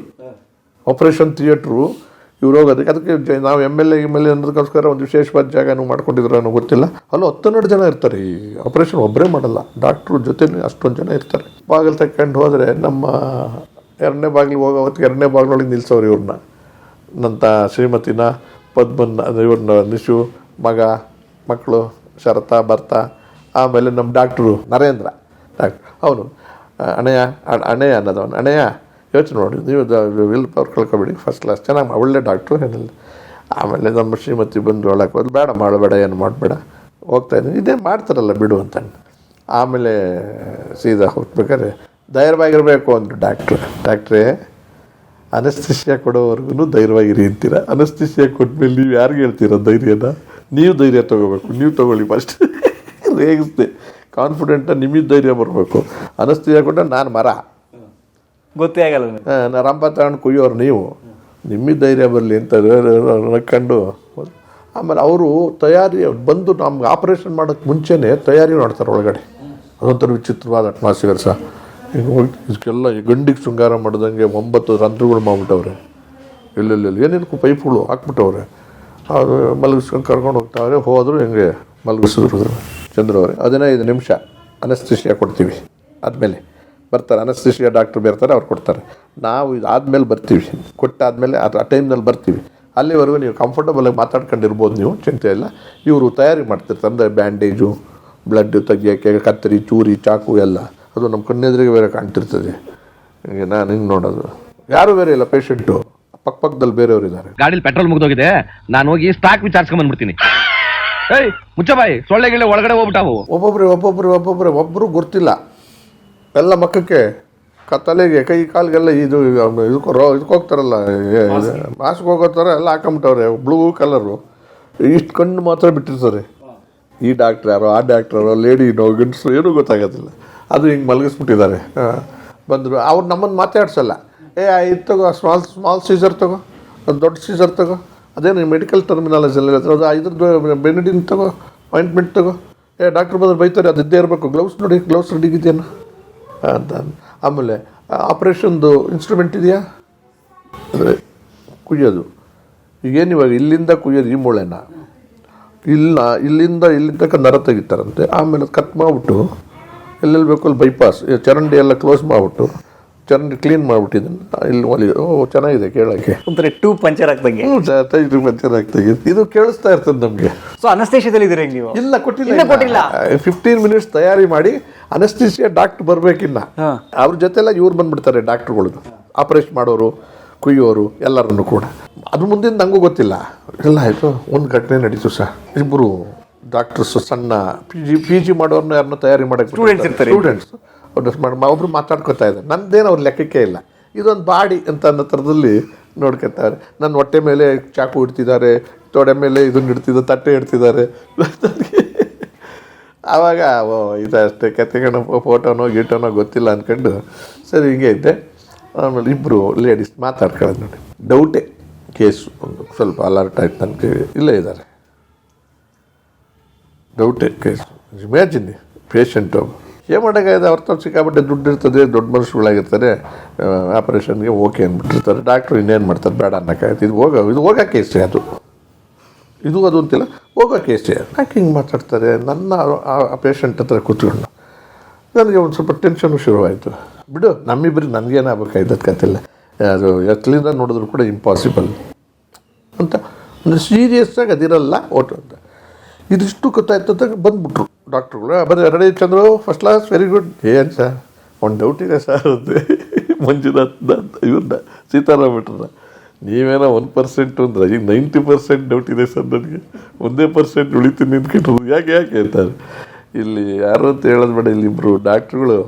ಆಪರೇಷನ್ ಥಿಯೇಟ್ರು ಇವ್ರು ಹೋಗೋದಕ್ಕೆ ಅದಕ್ಕೆ ನಾವು M L A M L A ಅನ್ನೋದಕ್ಕೋಸ್ಕರ ಒಂದು ವಿಶೇಷವಾದ ಜಾಗನೂ ಮಾಡ್ಕೊಂಡಿದ್ರು ಅನ್ನೋ ಗೊತ್ತಿಲ್ಲ. ಅಲ್ಲೂ ಹತ್ತೆರಡು ಜನ ಇರ್ತಾರೆ. ಈ ಆಪರೇಷನ್ ಒಬ್ಬರೇ ಮಾಡಲ್ಲ. ಡಾಕ್ಟ್ರು ಜೊತೆ ಅಷ್ಟೊಂದು ಜನ ಇರ್ತಾರೆ. ಬಾಗಿಲು ತಕ್ಕೊಂಡು ಹೋದರೆ ನಮ್ಮ ಎರಡನೇ ಬಾಗಿಲು ಹೋಗೋ ಹೊತ್ತಿಗೆ ಎರಡನೇ ಬಾಗಿಲೊಳಗೆ ನಿಲ್ಸೋರು ಇವ್ರನ್ನ ನಂತ ಶ್ರೀಮತಿನ ಪದ್ಮನ್ನ ಇವ್ರನ್ನ ನಿಶು, ಮಗ ಮಕ್ಕಳು ಶರತ, ಭರ್ತ, ಆಮೇಲೆ ನಮ್ಮ ಡಾಕ್ಟ್ರು ನರೇಂದ್ರ. ಡಾಕ್ಟ್ರ್ ಅವನು, ಅಣೆಯ ಅಣೆಯ ಅನ್ನೋದವನು ಅಣ್ಣಯ್ಯ ಯೋಚನೆ ನೋಡಿ, ನೀವು ವಿಲ್ ಪವರ್ ಕಳ್ಕೊಬೇಡಿ ಫಸ್ಟ್ ಕ್ಲಾಸ್ ಚೆನ್ನಾಗಿ ಒಳ್ಳೆ ಡಾಕ್ಟ್ರು ಏನಿಲ್ಲ. ಆಮೇಲೆ ನಮ್ಮ ಶ್ರೀಮತಿ ಬಂದು ಒಳಗೆ ಹೋದ್, ಬೇಡ ಮಾಡಬೇಡ ಏನು ಮಾಡಬೇಡ. ಹೋಗ್ತಾ ಇದ್ದೀನಿ. ಇದೇ ಮಾಡ್ತಾರಲ್ಲ, ಬಿಡು ಅಂತ ಆಮೇಲೆ ಸೀದಾ ಹೋಗ್ಬೇಕಾದ್ರೆ, ಧೈರ್ಯವಾಗಿರಬೇಕು ಅಂದರು ಡಾಕ್ಟ್ರು ಡಾಕ್ಟ್ರೇ ಅನಸ್ತಿಷ್ಯ ಕೊಡೋವರೆಗೂ ಧೈರ್ಯವಾಗಿರಿ ಅಂತೀರ? ಅನಸ್ತಿಷ್ಯ ಕೊಟ್ಮೇಲೆ ನೀವು ಯಾರಿಗೆ ಹೇಳ್ತೀರ ಧೈರ್ಯನ? ನೀವು ಧೈರ್ಯ ತೊಗೋಬೇಕು, ನೀವು ತೊಗೊಳ್ಳಿ ಫಸ್ಟ್ <laughs> ರೇಗಿಸ್ದೆ. ಕಾನ್ಫಿಡೆಂಟ ನಿಮಗೆ ಧೈರ್ಯ ಬರಬೇಕು. ಅನಸ್ತಿಷ್ಯ ಕೊಟ್ಟ ನಾನು ಮರ. ಗೊತ್ತೇ ಆಗಲ್ಲ ನಾ ರಂಪ ತಗೊಂಡು ಕುಯ್ಯೋರು ನೀವು. ನಿಮ್ಮ ಧೈರ್ಯ ಬರಲಿ ಅಂತ ನಕ್ಕೊಂಡು ಆಮೇಲೆ ಅವರು ತಯಾರಿ ಬಂದು ನಮ್ಗೆ ಆಪ್ರೇಷನ್ ಮಾಡೋಕ್ಕೆ ಮುಂಚೆನೇ ತಯಾರಿ ಮಾಡ್ತಾರೆ ಒಳಗಡೆ. ಅದೊಂಥರ ವಿಚಿತ್ರವಾದ ಅಟ್ಮಾಸ್ಫಿಯರ್ ಸಹ. ಇದಕ್ಕೆಲ್ಲ ಗಂಡಿಗೆ ಶೃಂಗಾರ ಮಾಡ್ದಂಗೆ ಒಂಬತ್ತು ರಂಧ್ರಗಳು ಮಾಡ್ಬಿಟ್ಟವ್ರೆ. ಎಲ್ಲೆಲ್ಲೆಲ್ಲಿ ಏನೇನು ಪೈಪ್ಗಳು ಹಾಕ್ಬಿಟ್ಟವ್ರೆ. ಅವರು ಮಲಗಿಸ್ಕೊಂಡು ಕರ್ಕೊಂಡು ಹೋಗ್ತಾವ್ರೆ, ಹೋದರೂ ಹೆಂಗೆ ಮಲಗಿಸಿದ್ರು. ಚಂದ್ರ ಅವರೇ, ಹದಿನೈದು ನಿಮಿಷ ಅನಸ್ತಿಷ್ಯ ಕೊಡ್ತೀವಿ. ಆದಮೇಲೆ. ಬರ್ತಾರೆ ಅನಸ್ತಿಷಿಯ ಡಾಕ್ಟ್ರ್ ಬರ್ತಾರೆ ಅವ್ರು ಕೊಡ್ತಾರೆ. ನಾವು ಆದ್ಮೇಲೆ ಬರ್ತೀವಿ. ಕೊಟ್ಟಾದಮೇಲೆ ಅದು ಆ ಟೈಮ್ನಲ್ಲಿ ಬರ್ತೀವಿ. ಅಲ್ಲಿವರೆಗೂ ನೀವು ಕಂಫರ್ಟಬಲಾಗಿ ಮಾತಾಡ್ಕೊಂಡಿರ್ಬೋದು ನೀವು ಚಿಂತೆ ಇಲ್ಲ. ಇವರು ತಯಾರಿ ಮಾಡ್ತಿರ್ತಾರೆ ಅಂದರೆ ಬ್ಯಾಂಡೇಜು ಬ್ಲಡ್ ತೆಗಿಯೋಕ್ಕೆ ಕತ್ತರಿ ಚೂರಿ ಚಾಕು ಎಲ್ಲ. ಅದು ನಮ್ಮ ಕಣ್ಣೆದುರಿಗೆ ಬೇರೆ ಕಾಣ್ತಿರ್ತದೆ. ಹಿಂಗೆ ನಾನು ಹಿಂಗೆ ನೋಡೋದು. ಯಾರು ಬೇರೆ ಇಲ್ಲ ಪೇಷಂಟು ಪಕ್ಕ ಪಕ್ಕದಲ್ಲಿ ಬೇರೆಯವರು ಇದ್ದಾರೆ. ಗಾಡಿಲಿ ಪೆಟ್ರೋಲ್ ಮುಗಿದೋಗಿದೆ. ನಾನು ಹೋಗಿ ಸ್ಟಾಕ್ ವಿಚಾರಿಸ್ಕೊಂಡ್ ಬಂದ್ಬಿಡ್ತೀನಿ. ಏಯ್ ಮುಚ್ಚಬಾಯಿ ಸೊಳ್ಳೆ ಗಿಳ್ಳೆ ಒಳಗಡೆ ಹೋಗ್ಬಿಟ್ಟಾವು. ಒಬ್ಬೊಬ್ರು ಒಬ್ಬೊಬ್ರು ಒಬ್ಬೊಬ್ರು ಒಬ್ಬರು ಗೊತ್ತಿಲ್ಲ ಎಲ್ಲ ಮಕ್ಕಕ್ಕೆ ಕತ್ತಲೆಗೆ ತಲೆಗೆ ಕೈ ಕಾಲಿಗೆಲ್ಲ ಇದು ಇದಕ್ಕೆ ರೋ ಇದಕ್ಕೆ ಹೋಗ್ತಾರಲ್ಲ ಮಾಸ್ಕ್ ಹೋಗೋ ಥರ ಎಲ್ಲ ಹಾಕೊಂಬಿಟ್ಟವ್ರೆ ಬ್ಲೂ ಕಲರು ಇಷ್ಟು ಕಣ್ಣು ಮಾತ್ರ ಬಿಟ್ಟಿರ್ತಾರೆ. ಈ ಡಾಕ್ಟ್ರ್ ಯಾರೋ ಆ ಡಾಕ್ಟ್ರ್ ಯಾರೋ ಲೇಡಿ ನೋ ಗಂಡಸರು ಏನೂ ಗೊತ್ತಾಗೋದಿಲ್ಲ. ಅದು ಹಿಂಗೆ ಮಲಗಿಸ್ಬಿಟ್ಟಿದ್ದಾರೆ. ಬಂದರು ಅವ್ರು ನಮ್ಮನ್ನು ಮಾತಾಡ್ಸಲ್ಲ. ಏ ಇದು ತಗೋ ಸ್ಮಾಲ್ ಸ್ಮಾಲ್ ಸೀಸರ್ ತಗೋ ಒಂದು ದೊಡ್ಡ ಸೀಸರ್ ತಗೋ ಅದೇನು ಮೆಡಿಕಲ್ ಟರ್ಮಿನಾಲಜಿ ಹೇಳ್ತಾರೆ ಅದು ಇದ್ರದ್ದು ಬೆನಿಡಿನ್ ತಗೋ ಅಪಾಯಿಂಟ್ಮೆಂಟ್ ತಗೋ. ಏ ಡಾಕ್ಟ್ರ್ ಬಂದ್ರೆ ಬೈತಾರೆ ಅದು ಇದ್ದೇ ಇರಬೇಕು. ಗ್ಲೌಸ್ ನೋಡಿ ಗ್ಲೌಸ್ ರೆಡಿಗಿದೆಯೇನು ಅಂತ ಆಮೇಲೆ ಆಪ್ರೇಷನ್ದು ಇನ್ಸ್ಟ್ರೂಮೆಂಟ್ ಇದೆಯಾ? ಅಂದರೆ, ಕುಯ್ಯೋದು. ಈಗೇನು ಇವಾಗ ಇಲ್ಲಿಂದ ಕುಯ್ಯೋದು ಈ ಮೂಳೆನ? ಇಲ್ಲ, ಇಲ್ಲಿಂದ ಇಲ್ಲಿಂದ ತನಕ ನರ ತೆಗಿತಾರಂತೆ. ಆಮೇಲೆ ಕಟ್ ಮಾಡಿಬಿಟ್ಟು, ಎಲ್ಲೆಲ್ಲಿ ಬೇಕೋ ಅಲ್ಲಿ ಬೈಪಾಸ್ ಚರಂಡಿ ಎಲ್ಲ ಕ್ಲೋಸ್ ಮಾಡಿಬಿಟ್ಟು ಚರಂಡಿ ಕ್ಲೀನ್ ಮಾಡಿಬಿಟ್ಟಿದ್ದೀನಿ. ಇಲ್ಲಿ ಒಲಿ ಓ ಚೆನ್ನಾಗಿದೆ ಕೇಳೋಕ್ಕೆ. ಒಂಥರ ಟೂ ಪಂಚರ್ ಆಗ್ದಂಗೆ. ಹ್ಞೂ ಚೆನ್ನಾಗಿ ಪಂಚರ್ ಆಗ್ತಂಗೆ ಇದು ಕೇಳಿಸ್ತಾ ಇರ್ತದೆ ನಮಗೆ. ಸೊ ಅನಸ್ತೇಶದಲ್ಲಿ ಇದ್ದೀರಿ ನೀವು? ಇಲ್ಲ ಕೊಟ್ಟಿಲ್ಲ ಇಲ್ಲ ಕೊಟ್ಟಿಲ್ಲ. ಫಿಫ್ಟೀನ್ ಮಿನಿಟ್ಸ್ ತಯಾರಿ ಮಾಡಿ ಅನಸ್ತಿಸಿಯ ಡಾಕ್ಟರ್ ಬರಬೇಕಿನ್ನ. ಅವ್ರ ಜೊತೆಲ್ಲ ಇವ್ರು ಬಂದ್ಬಿಡ್ತಾರೆ ಡಾಕ್ಟ್ರುಗಳು ಆಪರೇಷನ್ ಮಾಡೋರು ಕುಯ್ಯೋರು ಎಲ್ಲರನ್ನು ಕೂಡ. ಅದು ಮುಂದಿನ ನಂಗೂ ಗೊತ್ತಿಲ್ಲ. ಎಲ್ಲ ಆಯಿತು ಒಂದು ಘಟನೆ ನಡೀತು ಸರ್. ಇಬ್ಬರು ಡಾಕ್ಟರ್ಸ್ ಸಣ್ಣ ಪಿ ಜಿ ಪಿ ಜಿ ಮಾಡೋರ್ನ ಯಾರನ್ನ ತಯಾರಿ ಮಾಡಕ್ಕೆ Students ಇರ್ತಾರೆ. ಸ್ಟೂಡೆಂಟ್ಸ್ ಒಬ್ರು ಮಾತಾಡ್ಕೊತಾ ಇದ್ದಾರೆ. ನಂದೇನು ಅವ್ರ ಲೆಕ್ಕಕ್ಕೆ ಇಲ್ಲ. ಇದೊಂದು ಬಾಡಿ ಅಂತ ಅನ್ನೋ ಥರದಲ್ಲಿ ನೋಡ್ಕೊತಾರೆ. ನನ್ನ ಹೊಟ್ಟೆ ಮೇಲೆ ಚಾಕು ಇಡ್ತಿದ್ದಾರೆ, ತೊಡೆ ಮೇಲೆ ಇದನ್ನು ಇಡ್ತಿದ್ದಾರೆ, ತಟ್ಟೆ ಇಡ್ತಿದ್ದಾರೆ. <laughs> ಆವಾಗ ಓ ಅಷ್ಟೇ ಕತೆಗಣ ಫೋಟೋನೋ, ಗೀಟೋನೋ ಗೊತ್ತಿಲ್ಲ ಅಂದ್ಕೊಂಡು ಸರಿ, ಹಿಂಗೆ ಇದ್ದೆ. ಆಮೇಲೆ ಇಬ್ಬರು ಲೇಡೀಸ್ ಮಾತಾಡ್ಕೊಳ್ಳೋದು ನೋಡಿ. ಡೌಟೇ ಕೇಸು ಒಂದು ಸ್ವಲ್ಪ ಅಲರ್ಟ್ ಆಯ್ತು ನನಗೆ ಇಲ್ಲೇ ಇದ್ದಾರೆ. ಡೌಟೇ ಕೇಸು ಇಮ್ಯಾಜಿನ್ ಪೇಷಂಟು ಏನು ಮಾಡೋಕ್ಕಾಗಿದೆ ಅವ್ರ ತಪ್ಪು ಸಿಕ್ಕಾಪಟ್ಟೆ ದುಡ್ಡು ಇರ್ತದೆ, ದೊಡ್ಡ ಮನುಷ್ಯರುಗಳಾಗಿರ್ತಾರೆ ಆಪರೇಷನ್ಗೆ ಓಕೆ ಅಂದ್ಬಿಟ್ಟಿರ್ತಾರೆ ಡಾಕ್ಟ್ರು ಇನ್ನೇನು ಮಾಡ್ತಾರೆ? ಬೇಡ ಅನ್ನೋಕ್ಕಾಗುತ್ತೆ ಇದು ಹೋಗೋ ಇದು ಹೋಗೋ ಕೇಸೇ ಅದು. ಇದು ಅದು ಅಂತಿಲ್ಲ. ಹೋಗೋ ಕೇಸೇ ಯಾಕೆ ಹಿಂಗೆ ಮಾತಾಡ್ತಾರೆ? ನನ್ನ ಆ ಪೇಷಂಟ್ ಹತ್ರ ಕೂತ್ಕೊಂಡು. ನನಗೆ ಒಂದು ಸ್ವಲ್ಪ ಟೆನ್ಷನು ಶುರುವಾಯಿತು. ಬಿಡು ನಮ್ಮಿಬ್ಬರಿಗೆ ನನಗೇನಾಗಬೇಕಾಯ್ತದ ಕತ್ತಿಲ್ಲ ಅದು ಎತ್ತಲಿಂದ ನೋಡಿದ್ರು ಕೂಡ ಇಂಪಾಸಿಬಲ್ ಅಂತ. ಒಂದು ಸೀರಿಯಸ್ಸಾಗಿ ಅದಿರಲ್ಲ ಓಟು ಅಂತ. ಇದಿಷ್ಟು ಗೊತ್ತಾಯ್ತು ಅಂತ ಬಂದ್ಬಿಟ್ರು. ಡಾಕ್ಟ್ರುಗಳು ಬರೀ ready Chandru first class very good ಏನು ಸರ್? ಒಂದು ಡೌಟ್ ಇದೆ ಸರ್ ಅಂತೆ <laughs> ಮಂಜುನಾಥ್ ಇವ್ರನ್ನ ಸೀತಾರಾಮ್ ಭಟ್ರನ್ನ ನೀವೇನೋ ಒನ್ ಪರ್ಸೆಂಟ್ ಅಂದ್ರೆ ಈಗ ನೈಂಟಿ ಪರ್ಸೆಂಟ್ ಡೌಟ್ ಇದೆ ಸರ್ ನನಗೆ. ಒಂದೇ ಪರ್ಸೆಂಟ್ ಉಳಿತೀನಿ ನಿಂತ್ಕೊಂಡ್ರು ಯಾಕೆ ಯಾಕೆ ಅಂತಾರೆ ಇಲ್ಲಿ ಯಾರು ಅಂತ ಹೇಳೋದು ಬೇಡ, ಇಲ್ಲಿ ಇಬ್ಬರು ಡಾಕ್ಟ್ರುಗಳು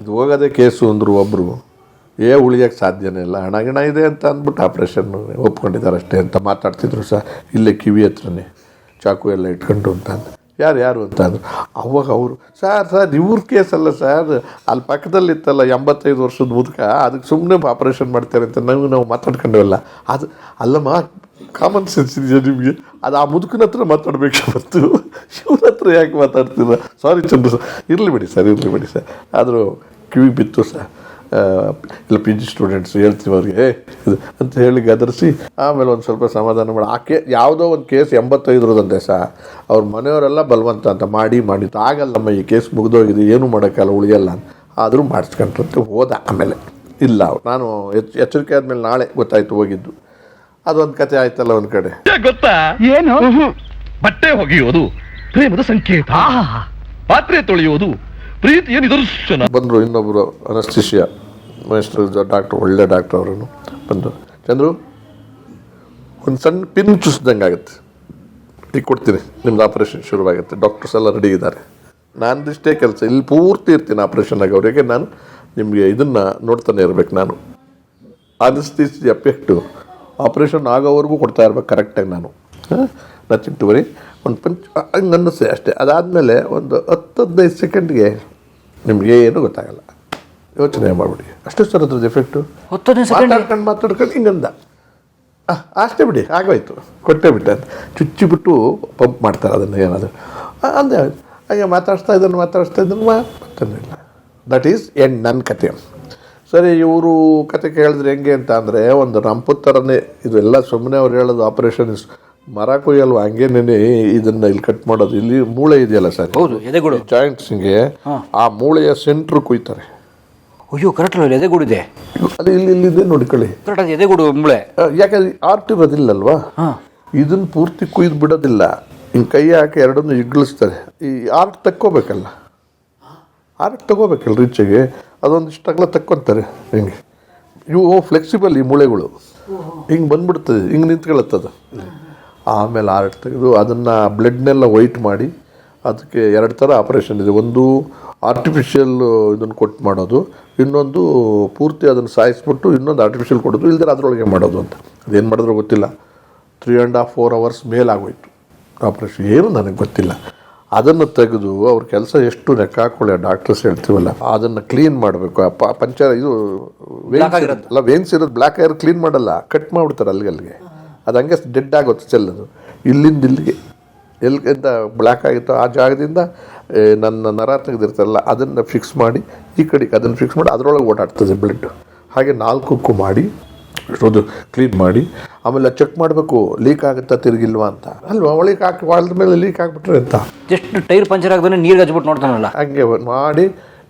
ಇದು ಹೋಗೋದೇ ಕೇಸು ಅಂದರು ಒಬ್ಬರು ಏ ಉಳಿಯೋಕ್ಕೆ ಸಾಧ್ಯನೇ ಇಲ್ಲ. ಹಣ, ಗಿಣ ಇದೆ ಅಂತ ಅಂದ್ಬಿಟ್ಟು ಆಪ್ರೇಷನ್ ಒಪ್ಕೊಂಡಿದ್ದಾರೆ ಅಷ್ಟೇ ಅಂತ ಮಾತಾಡ್ತಿದ್ರು ಸರ್. ಇಲ್ಲೇ ಕಿವಿ ಹತ್ರನೇ, ಚಾಕು ಎಲ್ಲ ಇಟ್ಕೊಂಡು ಅಂತ. ಯಾರು ಯಾರು ಅಂತ ಅಂದ್ರು. ಅವಾಗ ಅವರು, ಸರ್ ಸರ್, ಇವ್ರ ಅಲ್ಲ ಸರ್. ಅಲ್ಲಿ ಪಕ್ಕದಲ್ಲಿ ಇತ್ತಲ್ಲ ಎಂಬತ್ತೈದು ವರ್ಷದ ಮುದುಕ ಅದಕ್ಕೆ ಸುಮ್ಮನೆ ಆಪ್ರೇಷನ್ ಮಾಡ್ತಾರೆ ಅಂತ ನಾವು ನಾವು ಮಾತಾಡ್ಕೊಂಡವಲ್ಲ. ಅದು, ಅಲ್ಲಮ್ಮ ಕಾಮನ್ ಸೆನ್ಸ್ ಇದೆಯಾ ನಿಮಗೆ? ಅದು ಆ ಮುದುಕನ ಹತ್ರ ಮಾತಾಡಬೇಕು ಮತ್ತು ಇವ್ರ ಹತ್ರ ಯಾಕೆ ಮಾತಾಡ್ತೀರ? Sorry Chandra sir. ಇರಲಿ ಬಿಡಿ ಸರ್, ಇರಲಿ ಬಿಡಿ ಸರ್. ಆದರೂ ಕಿವಿ ಬಿತ್ತು ಸರ್. ಇಲ್ಲ ಪಿ ಜಿ ಸ್ಟೂಡೆಂಟ್ಸ್ ಹೇಳ್ತೀವಿ ಅವ್ರಿಗೆ ಏ ಇದು ಅಂತ ಹೇಳಿ ಗದರಿಸಿ ಆಮೇಲೆ ಒಂದು ಸ್ವಲ್ಪ ಸಮಾಧಾನ ಮಾಡಿ. ಆ ಕೇ ಯಾವುದೋ ಒಂದು ಕೇಸ್ ಎಂಬತ್ತೈದರದಂತೆ ಸಹ ಅವ್ರ ಮನೆಯವರೆಲ್ಲ ಬಲವಂತ ಅಂತ ಮಾಡಿ ಮಾಡಿ ಆಗಲ್ಲಮ್ಮ ಈ ಕೇಸ್ ಮುಗಿದೋಗಿದೆ ಏನೂ ಮಾಡೋಕ್ಕಲ್ಲ ಉಳಿಯಲ್ಲ ಆದರೂ ಮಾಡಿಸ್ಕೊಂಡ್ರಂತೆ ಹೋದ ಆಮೇಲೆ. ಇಲ್ಲ ನಾನು ಎಚ್ ಎಚ್ಚರಿಕೆ ಆದಮೇಲೆ ನಾಳೆ ಗೊತ್ತಾಯ್ತು ಹೋಗಿದ್ದು. ಅದೊಂದು ಕತೆ ಆಯ್ತಲ್ಲ ಒಂದು ಕಡೆ. ಗೊತ್ತಾ? ಏನು? ಬಟ್ಟೆ ಒಗೆಯೋದು ಪ್ರೇಮದ ಸಂಕೇತ. ಪಾತ್ರೆ ತೊಳೆಯೋದು ಪ್ರೀತಿ ಏನು ನಿದರ್ಶನ? ಬಂದರು ಇನ್ನೊಬ್ಬರು ಅನಸ್ತಿಷಿಯಾ ಮೈಸ್ಟರ್ ಡಾಕ್ಟ್ರು, ಒಳ್ಳೆ ಡಾಕ್ಟ್ರ್ ಅವರು ಬಂದರು. ಚಂದ್ರು, ಒಂದು ಸಣ್ಣ ಪಿನ್ ಚುಸ್ದಂಗೆ ಆಗುತ್ತೆ. ಈಗ ಕೊಡ್ತೀನಿ, ನಿಮ್ದು ಆಪ್ರೇಷನ್ ಶುರುವಾಗುತ್ತೆ. ಡಾಕ್ಟರ್ಸ್ ಎಲ್ಲ ರೆಡಿ ಇದ್ದಾರೆ. ನಾನಿಷ್ಟೇ ಕೆಲಸ, ಇಲ್ಲಿ ಪೂರ್ತಿ ಇರ್ತೀನಿ ಆಪ್ರೇಷನ್ ಆಗಿ ಅವರಿಗೆ. ನಾನು ನಿಮಗೆ ಇದನ್ನು ನೋಡ್ತಾನೆ ಇರಬೇಕು ನಾನು. ಅನಸ್ತಿಸ್ ಎಫೆಕ್ಟು ಆಪ್ರೇಷನ್ ಆಗೋವರೆಗೂ ಕೊಡ್ತಾ ಇರ್ಬೇಕು ಕರೆಕ್ಟಾಗಿ ನಾನು. ಹಾಂ? ಟು ವರಿ ಒಂದು ಪಂಚ ಹಂಗೆ ಅನ್ನಿಸ್ತದೆ ಅಷ್ಟೇ. ಅದಾದಮೇಲೆ ಒಂದು ಹತ್ತು ಹದಿನೈದು ಸೆಕೆಂಡ್ಗೆ ನಿಮಗೆ ಏನು ಗೊತ್ತಾಗಲ್ಲ. ಯೋಚನೆ ಮಾಡಿಬಿಡಿ. ಅಷ್ಟು ಸರ್ ಅದ್ರದ್ದು ಎಫೆಕ್ಟು ಮಾತಾಡ್ಕೊಂಡು ಮಾತಾಡ್ಕೊಂಡು ಹಿಂಗಂದ ಆ, ಅಷ್ಟೇ ಬಿಡಿ ಆಗೋಯ್ತು. ಕೊಟ್ಟೆ ಬಿಟ್ಟೆ. ಅಂತ ಚುಚ್ಚಿಬಿಟ್ಟು ಪಂಪ್ ಮಾಡ್ತಾರೆ ಅದನ್ನು ಏನಾದರೂ. ಅಂದೆ ಹಾಗೆ ಮಾತಾಡ್ಸ್ತಾ ಇದ್ದನ್ನು ಮಾತಾಡಿಸ್ತಾ ಇದ್ದನ್ನು ಮಾತಾಡಿಲ್ಲ ದಟ್ ಈಸ್ ಎಂಡ್ ನನ್ನ ಕತೆ. ಸರಿ ಇವರು ಕತೆ ಕೇಳಿದ್ರೆ ಹೆಂಗೆ ಅಂತ ಅಂದರೆ ಒಂದು ರಂಪು ಥರನೇ ಇದೆಲ್ಲ ಸುಮ್ಮನೆ ಅವ್ರು ಹೇಳೋದು ಆಪರೇಷನ್ ಮರ ಕೊಯ್ಯಲ್ವ ಹಂಗೇನೇನೆ ಇದನ್ನ ಇಲ್ಲಿ ಕಟ್ ಮಾಡೋದು. ಇಲ್ಲಿ ಮೂಳೆ ಇದೆಯಲ್ಲ ಸರ್? ಹೌದು ಎದೆಗಳು. ಜಾಯಿಂಟ್ಸ್ಗೆ ಆ ಮೂಳೆಯ ಸೆಂಟ್ರ್ ಕುಯ್ತಾರೆ. ಅಯ್ಯೋ ಕರೆಕ್ಟ್ ಅಲ್ಲ ಎದೆಗೂಡು ಇದೆ. ಅದು ಇಲ್ಲಿ ಇಲ್ಲಿದೆ ನೋಡ್ಕೊಳ್ಳಿ ಕರೆಕ್ಟ್ ಅದು ಎದೆಗೂಡು ಮೂಳೆ. ಯಾಕಂದ್ರೆ ಆರ್ಟ್ ಇರೋದಿಲ್ಲಲ್ವಾ? ಇದನ್ನ ಪೂರ್ತಿ ಕುಯ್ದು ಬಿಡೋದಿಲ್ಲ. ಹಿಂಗೆ ಕೈ ಹಾಕಿ ಎರಡನ್ನು ಇಗ್ಲಿಸ್ತಾರೆ. ಈ ಆರ್ಟ್ ತಕ್ಕೋಬೇಕಲ್ಲ? ಆರ್ಟ್ ತಗೋಬೇಕಲ್ಲ ರೀಚೆಗೆ? ಅಗಲ ತಕ್ಕೊಂತಾರೆ ಹಿಂಗೆ? ಇವು ಫ್ಲೆಕ್ಸಿಬಲ್ ಈ ಮೂಳೆಗಳು. ಹಿಂಗೆ ಬಂದ್ಬಿಡ್ತದೆ ಹಿಂಗೆ ನಿಂತ್ಕೊಳ್ಳುತ್ತದು. ಆಮೇಲೆ ಆರ್ಟ್ ತೆಗೆದು ಅದನ್ನು ಬ್ಲಡ್ನೆಲ್ಲ ವೈಟ್ ಮಾಡಿ ಅದಕ್ಕೆ ಎರಡು ಥರ ಆಪ್ರೇಷನ್ ಇದೆ. ಒಂದು ಆರ್ಟಿಫಿಷಿಯಲ್ ಇದನ್ನು ಕೊಟ್ಟು ಮಾಡೋದು ಇನ್ನೊಂದು ಪೂರ್ತಿ ಅದನ್ನು ಸಾಯಿಸ್ಬಿಟ್ಟು ಇನ್ನೊಂದು ಆರ್ಟಿಫಿಷಿಯಲ್ ಕೊಡೋದು ಇಲ್ದ್ರೆ ಅದರೊಳಗೆ ಮಾಡೋದು ಅಂತ. ಅದೇನು ಮಾಡಿದ್ರು ಗೊತ್ತಿಲ್ಲ. Three and half four hours ಮೇಲಾಗೋಯ್ತು operation ಏನು ನನಗೆ ಗೊತ್ತಿಲ್ಲ. ಅದನ್ನು ತೆಗೆದು ಅವ್ರ ಕೆಲಸ ಎಷ್ಟು ಲೆಕ್ಕ ಹಾಕೊಳ್ಳಿ ಡಾಕ್ಟರ್ಸ್ ಹೇಳ್ತೀವಲ್ಲ ಅದನ್ನು ಕ್ಲೀನ್ ಮಾಡಬೇಕು. ಆ ಪಂಚ ಇದು ವೇನ್ಸ್ ಇರೋದು ಬ್ಲ್ಯಾಕ್ ಏರ್ ಕ್ಲೀನ್ ಮಾಡಲ್ಲ ಕಟ್ ಮಾಡಿಬಿಡ್ತಾರೆ ಅಲ್ಲಿಗೆ ಅಲ್ಲಿಗೆ ಅದು ಹಂಗೆ ಡೆಡ್ ಆಗುತ್ತೆ ಚೆಲ್ಲದು ಇಲ್ಲಿಂದ ಇಲ್ಲಿಗೆ. ಎಲ್ಲಿಂದ ಬ್ಲ್ಯಾಕ್ ಆಗಿತ್ತು ಆ ಜಾಗದಿಂದ ನನ್ನ ನರ ತೆಗೆದಿರ್ತಲ್ಲ ಅದನ್ನು ಫಿಕ್ಸ್ ಮಾಡಿ ಈ ಕಡೆಗೆ ಅದನ್ನು ಫಿಕ್ಸ್ ಮಾಡಿ ಅದರೊಳಗೆ ಓಡಾಡ್ತದೆ ಬ್ಲಡ್ ಹಾಗೆ ನಾಲ್ಕಕ್ಕೂ ಮಾಡಿ ಅದು ಕ್ಲೀನ್ ಮಾಡಿ ಆಮೇಲೆ ಚೆಕ್ ಮಾಡಬೇಕು ಲೀಕ್ ಆಗುತ್ತಾ ತಿರುಗಿಲ್ವಾ ಅಂತ. ಅಲ್ವಾ ಒಳಗೆ ಹಾಕಿ ವಾಳ್ದ ಮೇಲೆ ಲೀಕ್ ಆಗಿಬಿಟ್ರೆ ಅಂತ ಜಸ್ಟ್ ಟೈರ್ ಪಂಚರ್ ಆಗದೇ ನೀರು ಹಚ್ಬಿಟ್ಟು ನೋಡ್ತಾನಲ್ಲ. ಹಂಗೆ ಮಾಡಿ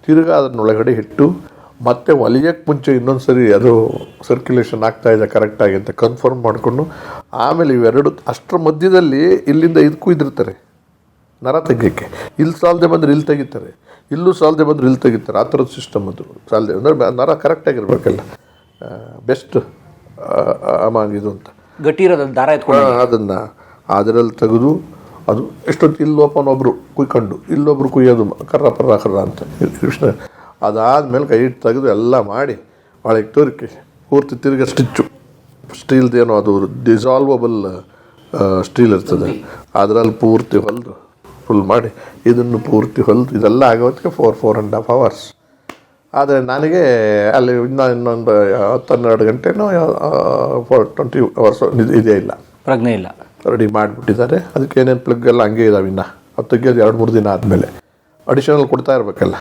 ತಿರುಗಾ ಅದನ್ನೊಳಗಡೆ ಇಟ್ಟು ಮತ್ತೆ ಒಲಿಯಕ್ಕೆ ಮುಂಚೆ ಇನ್ನೊಂದು ಸರಿ ಅದು ಸರ್ಕ್ಯುಲೇಷನ್ ಆಗ್ತಾ ಇದೆ ಕರೆಕ್ಟಾಗಿ ಅಂತ ಕನ್ಫರ್ಮ್ ಮಾಡಿಕೊಂಡು ಆಮೇಲೆ ಇವೆರಡು ಅಷ್ಟರ ಮಧ್ಯದಲ್ಲಿ ಇಲ್ಲಿಂದ ಇದಕ್ಕೂ ಇದಿರ್ತಾರೆ ನರ ತೆಗಿಯೋಕ್ಕೆ. ಇಲ್ಲಿ ಸಾಲದೆ ಬಂದರೆ ಇಲ್ಲಿ ತೆಗಿತಾರೆ. ಇಲ್ಲೂ ಸಾಲದೆ ಬಂದರೆ ಇಲ್ಲಿ ತೆಗಿತಾರೆ. ಆ ಥರದ ಸಿಸ್ಟಮ್ ಅದು. ಸಾಲದೆ ಅಂದರೆ ನರ ಕರೆಕ್ಟಾಗಿರ್ಬೇಕಲ್ಲ ಬೆಸ್ಟ್ ಅಮಾಂಗ್ ಇದು ಅಂತ. ಗಟ್ಟಿ ಇರೋದನ್ನು ದಾರ ಎತ್ಕೊಂಡು ಅದನ್ನು ಅದರಲ್ಲಿ ತೆಗೆದು ಅದು ಎಷ್ಟೊತ್ತು ಇಲ್ಲೊಬ್ಬನ ಒಬ್ಬರು ಕುಯ್ಕೊಂಡು ಇಲ್ಲೊಬ್ರು ಕುಯ್ಯೋದು ಕರ್ರ ಪರ್ರ ಕರ್ರ ಅಂತ. ಕೃಷ್ಣ ಅದಾದ್ಮೇಲೆ ಕೈ ಇಟ್ಟು ತೆಗೆದು ಎಲ್ಲ ಮಾಡಿ ಒಳಗೆ ತೋರಿಕೆ ಪೂರ್ತಿ ತಿರುಗ ಸ್ಟಿಚ್ಚು. ಸ್ಟೀಲ್ದೇನೋ ಅದು ಡಿಸಾಲ್ವಬಲ್ ಸ್ಟೀಲ್ ಇರ್ತದೆ. ಅದರಲ್ಲಿ ಪೂರ್ತಿ ಹೊಲಿದು ಫುಲ್ ಮಾಡಿ ಇದನ್ನು ಪೂರ್ತಿ ಹೊಲಿದು ಇದೆಲ್ಲ ಆಗೋದಕ್ಕೆ four four and half hours ಆದರೆ ನನಗೆ ಅಲ್ಲಿ ಇನ್ನೂ ಇನ್ನೊಂದು ಹತ್ತು ಹನ್ನೆರಡು ಗಂಟೆನೋ ಫೋರ್ ಟ್ವೆಂಟಿ ಅವರ್ಸ್ ಇದೇ ಇಲ್ಲ. ಪ್ರಜ್ಞೆ ಇಲ್ಲ. ರೆಡಿ ಮಾಡಿಬಿಟ್ಟಿದ್ದಾರೆ. ಅದಕ್ಕೆ ಏನೇನು ಪ್ಲಗ್ ಎಲ್ಲ ಹಂಗೆ ಇದಾವೆ ಇನ್ನು. ಅದು ತೆಗಿಯೋದು ಎರಡು ಮೂರು ದಿನ ಆದಮೇಲೆ. ಅಡಿಷನಲ್ ಕೊಡ್ತಾ ಇರಬೇಕಲ್ಲ.